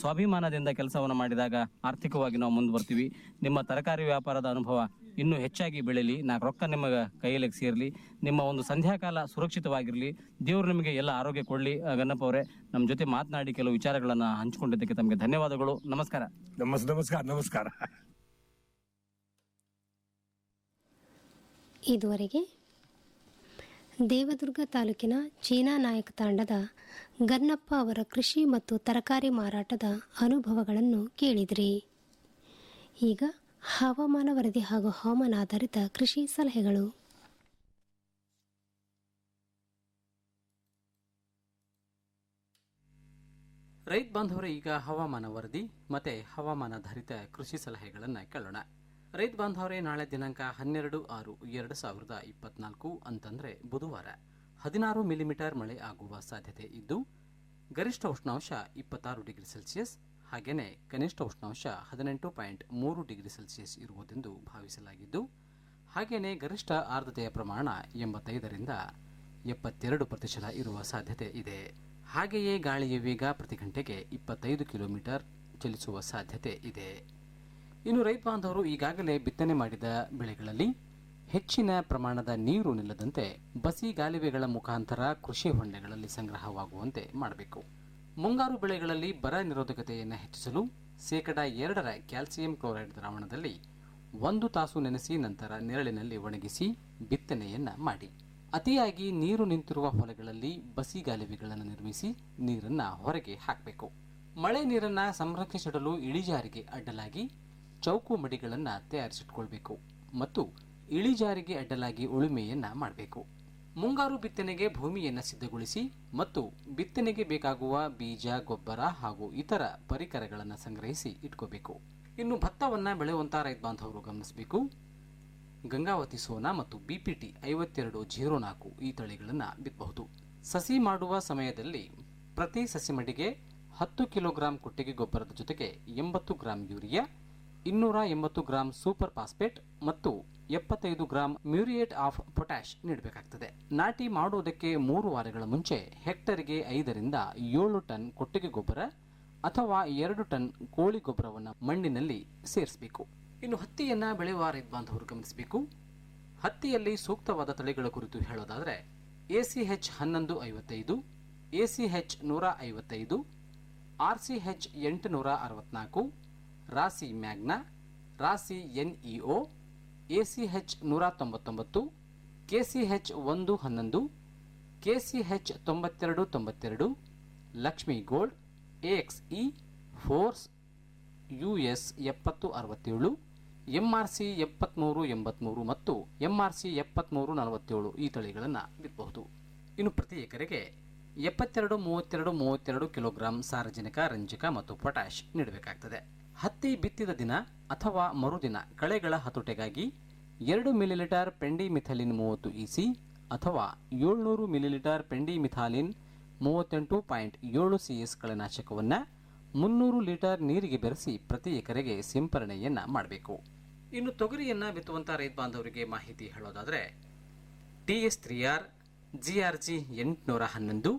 ಸ್ವಾಭಿಮಾನದಿಂದ ಕೆಲಸವನ್ನು ಮಾಡಿದಾಗ ಆರ್ಥಿಕವಾಗಿ ನಾವು ಮುಂದೆ ಬರ್ತೀವಿ. ನಿಮ್ಮ ತರಕಾರಿ ವ್ಯಾಪಾರದ ಅನುಭವ ಇನ್ನೂ ಹೆಚ್ಚಾಗಿ ಬೆಳೀಲಿ. ನಾಲ್ಕು ರೊಕ್ಕ ನಿಮ್ಮ ಕೈಯಲ್ಲಿ ಸೇರಲಿ. ನಿಮ್ಮ ಒಂದು ಸಂಧ್ಯಾಕಾಲ ಸುರಕ್ಷಿತವಾಗಿರಲಿ. ದೇವರು ನಿಮಗೆ ಎಲ್ಲ ಆರೋಗ್ಯ ಕೊಡಲಿ. ಗನ್ನಪ್ಪ ಅವರೇ ನಮ್ಮ ಜೊತೆ ಮಾತನಾಡಿ ಕೆಲವು ವಿಚಾರಗಳನ್ನು ಹಂಚಿಕೊಂಡಿದ್ದಕ್ಕೆ ತಮಗೆ ಧನ್ಯವಾದಗಳು. ನಮಸ್ಕಾರ. ನಮಸ್ ನಮಸ್ಕಾರ ನಮಸ್ಕಾರ. ಇದುವರೆಗೆ ದೇವದುರ್ಗ ತಾಲೂಕಿನ ಚೀನಾ ನಾಯಕ ತಾಂಡದ ಗನ್ನಪ್ಪ ಅವರ ಕೃಷಿ ಮತ್ತು ತರಕಾರಿ ಮಾರಾಟದ ಅನುಭವಗಳನ್ನು ಕೇಳಿದ್ರಿ. ಈಗ ಹವಾಮಾನ ವರದಿ ಹಾಗೂ ಹವಾಮಾನ ಆಧಾರಿತ ಕೃಷಿ ಸಲಹೆಗಳು. ರೈತ ಬಾಂಧವರ, ಈಗ ಹವಾಮಾನ ವರದಿ ಮತ್ತೆ ಹವಾಮಾನಾಧಾರಿತ ಕೃಷಿ ಸಲಹೆಗಳನ್ನು ಕೇಳೋಣ. ರೈತ ಬಾಂಧವರೇ, ನಾಳೆ ದಿನಾಂಕ ಹನ್ನೆರಡು ಆರು ಎರಡು ಸಾವಿರದ ಇಪ್ಪತ್ನಾಲ್ಕು ಅಂತಂದ್ರೆ ಬುಧವಾರ. ಹದಿನಾರು ಮಿಲಿಮೀಟರ್ ಮಳೆ ಆಗುವ ಸಾಧ್ಯತೆ ಇದ್ದು, ಗರಿಷ್ಠ ಉಷ್ಣಾಂಶ ಇಪ್ಪತ್ತಾರು ಡಿಗ್ರಿ ಸೆಲ್ಸಿಯಸ್ ಹಾಗೆಯೇ ಕನಿಷ್ಠ ಉಷ್ಣಾಂಶ ಹದಿನೆಂಟು ಪಾಯಿಂಟ್ ಮೂರು ಡಿಗ್ರಿ ಸೆಲ್ಸಿಯಸ್ ಇರುವುದೆಂದು ಭಾವಿಸಲಾಗಿದ್ದು, ಹಾಗೆಯೇ ಗರಿಷ್ಠ ಆರ್ದ್ರತೆಯ ಪ್ರಮಾಣ ಎಂಬತ್ತೈದರಿಂದ ಎಪ್ಪತ್ತೆರಡು ಪ್ರತಿಶತ ಇರುವ ಸಾಧ್ಯತೆ ಇದೆ. ಹಾಗೆಯೇ ಗಾಳಿಯ ವೇಗ ಪ್ರತಿ ಗಂಟೆಗೆ ಇಪ್ಪತ್ತೈದು ಕಿಲೋಮೀಟರ್ ಚಲಿಸುವ ಸಾಧ್ಯತೆ ಇದೆ. ಇನ್ನು ರೈತ ಬಾಂಧವರು ಈಗಾಗಲೇ ಬಿತ್ತನೆ ಮಾಡಿದ ಬೆಳೆಗಳಲ್ಲಿ ಹೆಚ್ಚಿನ ಪ್ರಮಾಣದ ನೀರು ನಿಲ್ಲದಂತೆ ಬಸಿ ಗಾಲಿವೆಗಳ ಮುಖಾಂತರ ಕೃಷಿ ಹೊಂಡೆಗಳಲ್ಲಿ ಸಂಗ್ರಹವಾಗುವಂತೆ ಮಾಡಬೇಕು. ಮುಂಗಾರು ಬೆಳೆಗಳಲ್ಲಿ ಬರ ನಿರೋಧಕತೆಯನ್ನು ಹೆಚ್ಚಿಸಲು ಶೇಕಡ ಎರಡರ ಕ್ಯಾಲ್ಸಿಯಂ ಕ್ಲೋರೈಡ್ ದ್ರಾವಣದಲ್ಲಿ ಒಂದು ತಾಸು ನೆನೆಸಿ ನಂತರ ನೆರಳಿನಲ್ಲಿ ಒಣಗಿಸಿ ಬಿತ್ತನೆಯನ್ನ ಮಾಡಿ. ಅತಿಯಾಗಿ ನೀರು ನಿಂತಿರುವ ಹೊಲಗಳಲ್ಲಿ ಬಸಿಗಾಲುವೆಗಳನ್ನು ನಿರ್ಮಿಸಿ ನೀರನ್ನು ಹೊರಗೆ ಹಾಕಬೇಕು. ಮಳೆ ನೀರನ್ನು ಸಂರಕ್ಷಿಸಿಡಲು ಇಳಿಜಾರಿಗೆ ಅಡ್ಡಲಾಗಿ ಚೌಕು ಮಡಿಗಳನ್ನು ತಯಾರಿಸಿಟ್ಕೊಳ್ಬೇಕು ಮತ್ತು ಇಳಿಜಾರಿಗೆ ಅಡ್ಡಲಾಗಿ ಉಳುಮೆಯನ್ನ ಮಾಡಬೇಕು. ಮುಂಗಾರು ಬಿತ್ತನೆಗೆ ಭೂಮಿಯನ್ನು ಸಿದ್ಧಗೊಳಿಸಿ ಮತ್ತು ಬಿತ್ತನೆಗೆ ಬೇಕಾಗುವ ಬೀಜ, ಗೊಬ್ಬರ ಹಾಗೂ ಇತರ ಪರಿಕರಗಳನ್ನು ಸಂಗ್ರಹಿಸಿ ಇಟ್ಕೋಬೇಕು. ಇನ್ನು ಭತ್ತವನ್ನ ಬೆಳೆಯುವಂತ ರೈತ ಬಾಂಧವರು ಗಮನಿಸಬೇಕು. ಗಂಗಾವತಿ ಸೋನಾ ಮತ್ತು ಬಿಪಿಟಿ ಐವತ್ತೆರಡು ಜೀರೋ ನಾಲ್ಕು ಈ ತಳಿಗಳನ್ನು ಬಿತ್ತಬಹುದು ಸಸಿ ಮಾಡುವ ಸಮಯದಲ್ಲಿ ಪ್ರತಿ ಸಸಿ ಮಡಿಗೆ ಹತ್ತು ಕಿಲೋಗ್ರಾಂ ಕೊಟ್ಟಿಗೆ ಗೊಬ್ಬರದ ಜೊತೆಗೆ ಎಂಬತ್ತು ಗ್ರಾಂ ಯೂರಿಯಾ ಇನ್ನೂರ ಎಂಬತ್ತು ಗ್ರಾಂ ಸೂಪರ್ ಫಾಸ್ಫೇಟ್ ಮತ್ತು ಎಪ್ಪತ್ತೈದು ಗ್ರಾಂ ಮ್ಯೂರಿಯೇಟ್ ಆಫ್ ಪೊಟ್ಯಾಶ್ ನೀಡಬೇಕಾಗ್ತದೆ. ನಾಟಿ ಮಾಡುವುದಕ್ಕೆ ಮೂರು ವಾರಗಳ ಮುಂಚೆ ಹೆಕ್ಟರ್ಗೆ ಐದರಿಂದ ಏಳು ಟನ್ ಕೊಟ್ಟಿಗೆ ಗೊಬ್ಬರ ಅಥವಾ ಎರಡು ಟನ್ ಕೋಳಿ ಗೊಬ್ಬರವನ್ನು ಮಣ್ಣಿನಲ್ಲಿ ಸೇರಿಸಬೇಕು. ಇನ್ನು ಹತ್ತಿಯನ್ನು ಬೆಳೆಯುವ ರೈತ ಬಾಂಧವರು ಗಮನಿಸಬೇಕು. ಹತ್ತಿಯಲ್ಲಿ ಸೂಕ್ತವಾದ ತಳಿಗಳ ಕುರಿತು ಹೇಳೋದಾದರೆ ಎಸಿಎಚ್ ಹನ್ನೊಂದು ಐವತ್ತೈದು ಎಸಿಎಚ್ ನೂರ ಐವತ್ತೈದು, ಆರ್ ಸಿ ಹೆಚ್ ಎಂಟುನೂರ ಅರವತ್ನಾಲ್ಕು ರಾಸಿ Magna ರಾಸಿ N E O A C H ನೂರ ತೊಂಬತ್ತೊಂಬತ್ತು ಕೆ ಸಿ ಹೆಚ್ ಒಂದು ಹನ್ನೊಂದು ಕೆ ಸಿ ಹೆಚ್ ತೊಂಬತ್ತೆರಡು ತೊಂಬತ್ತೆರಡು, Lakshmi gold X E force U S ಎಪ್ಪತ್ತು ಅರವತ್ತೇಳು ಎಂಆರ್ ಸಿ ಎಪ್ಪತ್ತ್ಮೂರು ಎಂಬತ್ತ್ಮೂರು ಮತ್ತು ಎಂಆರ್ ಸಿ ಎಪ್ಪತ್ತ್ಮೂರು ನಲವತ್ತೇಳು ಈ ತಳಿಗಳನ್ನು ಬಿತ್ತಬಹುದು ಇನ್ನು ಪ್ರತಿ ಎಕರೆಗೆ ಎಪ್ಪತ್ತೆರಡು, ಮೂವತ್ತೆರಡು ಮೂವತ್ತೆರಡು ಕಿಲೋಗ್ರಾಂ ಸಾರಜನಕ, ರಂಜಕ ಮತ್ತು ಪೊಟ್ಯಾಷ್ ನೀಡಬೇಕಾಗ್ತದೆ. ಹತ್ತಿ ಬಿತ್ತಿದ ದಿನ ಅಥವಾ ಮರುದಿನ ಕಳೆಗಳ ಹತೋಟೆಗಾಗಿ ಎರಡು ಮಿಲಿಲೀಟರ್ ಪೆಂಡಿಮಿಥಲಿನ್ ಮೂವತ್ತು ಇಸಿ ಅಥವಾ ಏಳ್ನೂರು ಮಿಲಿಲೀಟರ್ ಪೆಂಡಿಮಿಥಾಲಿನ್ ಮೂವತ್ತೆಂಟು ಪಾಯಿಂಟ್ ಏಳು ಸಿ ಎಸ್ ಕಳೆನಾಶಕವನ್ನು ಮುನ್ನೂರು ಲೀಟರ್ ನೀರಿಗೆ ಬೆರೆಸಿ ಪ್ರತಿ ಎಕರೆಗೆ ಸಿಂಪರಣೆಯನ್ನು ಮಾಡಬೇಕು. ಇನ್ನು ತೊಗರಿಯನ್ನು ಬಿತ್ತುವಂಥ ರೈತ ಬಾಂಧವರಿಗೆ ಮಾಹಿತಿ ಹೇಳೋದಾದರೆ, T S three R, G R G ಎಂಟುನೂರ ಹನ್ನೊಂದು,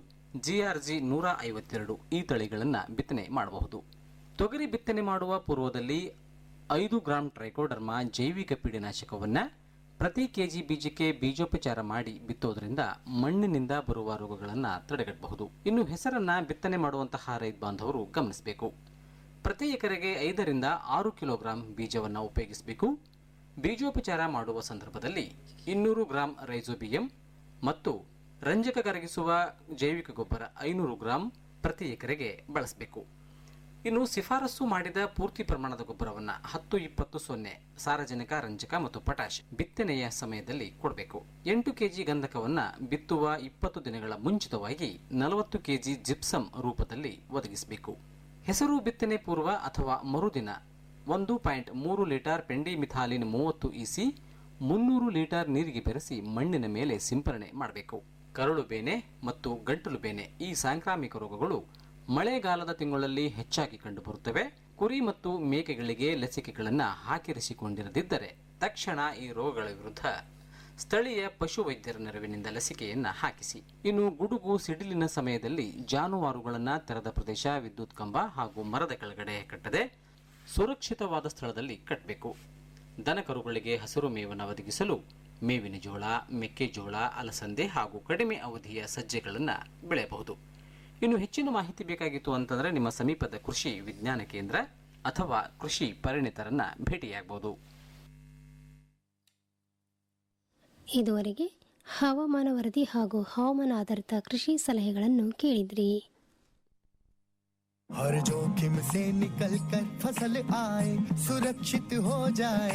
ಜಿ ಆರ್ ಜಿ ನೂರ ಐವತ್ತೆರಡು ಈ ತಳಿಗಳನ್ನು ಬಿತ್ತನೆ ಮಾಡಬಹುದು. ತೊಗರಿ ಬಿತ್ತನೆ ಮಾಡುವ ಪೂರ್ವದಲ್ಲಿ ಐದು ಗ್ರಾಂ ಟ್ರೈಕೋಡರ್ಮಾ ಜೈವಿಕ ಪೀಡನಾಶಕವನ್ನು ಪ್ರತಿ ಕೆಜಿ ಬೀಜಕ್ಕೆ ಬೀಜೋಪಚಾರ ಮಾಡಿ ಬಿತ್ತೋದ್ರಿಂದ ಮಣ್ಣಿನಿಂದ ಬರುವ ರೋಗಗಳನ್ನು ತಡೆಗಟ್ಟಬಹುದು. ಇನ್ನು ಹೆಸರನ್ನ ಬಿತ್ತನೆ ಮಾಡುವಂತಹ ರೈತ ಬಾಂಧವರು ಗಮನಿಸಬೇಕು. ಪ್ರತಿ ಎಕರೆಗೆ ಐದರಿಂದ ಆರು ಕಿಲೋಗ್ರಾಂ ಬೀಜವನ್ನು ಉಪಯೋಗಿಸಬೇಕು. ಬೀಜೋಪಚಾರ ಮಾಡುವ ಸಂದರ್ಭದಲ್ಲಿ ಇನ್ನೂರು ಗ್ರಾಂ ರೈಜೋಬಿಯಂ ಮತ್ತು ರಂಜಕ ಕರಗಿಸುವ ಜೈವಿಕ ಗೊಬ್ಬರ ಐನೂರು ಗ್ರಾಂ ಪ್ರತಿ ಎಕರೆಗೆ ಬಳಸಬೇಕು. ಇನ್ನು ಶಿಫಾರಸು ಮಾಡಿದ ಪೂರ್ತಿ ಪ್ರಮಾಣದ ಗೊಬ್ಬರವನ್ನು ಹತ್ತು ಇಪ್ಪತ್ತು ಸೊನ್ನೆ, ಸಾರಜನಕ, ರಂಜಕ ಮತ್ತು ಪೊಟಾಷ್ ಬಿತ್ತನೆಯ ಸಮಯದಲ್ಲಿ ಕೊಡಬೇಕು. ಎಂಟು ಕೆಜಿ ಗಂಧಕವನ್ನು ಬಿತ್ತುವ ಇಪ್ಪತ್ತು ದಿನಗಳ ಮುಂಚಿತವಾಗಿ ನಲವತ್ತು ಕೆಜಿ ಜಿಪ್ಸಮ್ ರೂಪದಲ್ಲಿ ಒದಗಿಸಬೇಕು. ಹೆಸರು ಬಿತ್ತನೆ ಪೂರ್ವ ಅಥವಾ ಮರುದಿನ ಒಂದು ಪಾಯಿಂಟ್ ಮೂರು ಲೀಟರ್ ಪೆಂಡಿಮಿಥಾಲಿನ್ ಮೂವತ್ತು ಇಸಿ, ಮುನ್ನೂರು ಲೀಟರ್ ನೀರಿಗೆ ಬೆರೆಸಿ ಮಣ್ಣಿನ ಮೇಲೆ ಸಿಂಪರಣೆ ಮಾಡಬೇಕು. ಕರಳು ಬೇನೆ ಮತ್ತು ಗಂಟಲು ಬೇನೆ ಈ ಸಾಂಕ್ರಾಮಿಕ ರೋಗಗಳು ಮಳೆಗಾಲದ ತಿಂಗಳಲ್ಲಿ ಹೆಚ್ಚಾಗಿ ಕಂಡುಬರುತ್ತವೆ. ಕುರಿ ಮತ್ತು ಮೇಕೆಗಳಿಗೆ ಲಸಿಕೆಗಳನ್ನು ಹಾಕಿರಿಸಿಕೊಂಡಿರದಿದ್ದರೆ ತಕ್ಷಣ ಈ ರೋಗಗಳ ವಿರುದ್ಧ ಸ್ಥಳೀಯ ಪಶುವೈದ್ಯರ ನೆರವಿನಿಂದ ಲಸಿಕೆಯನ್ನು ಹಾಕಿಸಿ. ಇನ್ನು ಗುಡುಗು, ಸಿಡಿಲಿನ ಸಮಯದಲ್ಲಿ ಜಾನುವಾರುಗಳನ್ನು ತೆರೆದ ಪ್ರದೇಶ, ವಿದ್ಯುತ್ ಕಂಬ ಹಾಗೂ ಮರದ ಕೆಳಗಡೆ ಕಟ್ಟದೆ ಸುರಕ್ಷಿತವಾದ ಸ್ಥಳದಲ್ಲಿ ಕಟ್ಟಬೇಕು. ದನಕರುಗಳಿಗೆ ಹಸಿರು ಮೇವನ್ನು ಒದಗಿಸಲು ಮೇವಿನ ಜೋಳ, ಮೆಕ್ಕೆಜೋಳ, ಅಲಸಂದೆ ಹಾಗೂ ಕಡಿಮೆ ಅವಧಿಯ ಸಜ್ಜೆಗಳನ್ನು ಬೆಳೆಯಬಹುದು. ಇನ್ನು ಹೆಚ್ಚಿನ ಮಾಹಿತಿ ಬೇಕಾಗಿತ್ತು ಅಂತಂದರೆ ನಿಮ್ಮ ಸಮೀಪದ ಕೃಷಿ ವಿಜ್ಞಾನ ಕೇಂದ್ರ ಅಥವಾ ಕೃಷಿ ಪರಿಣಿತರನ್ನ ಭೇಟಿಯಾಗಬಹುದು ಇದುವರೆಗೆ ಹವಾಮಾನ ವರದಿ ಹಾಗೂ ಹವಾಮಾನ ಆಧಾರಿತ ಕೃಷಿ ಸಲಹೆಗಳನ್ನು ಕೇಳಿದ್ರಿ हर जोखिम से निकल कर फसल आए सुरक्षित हो जाए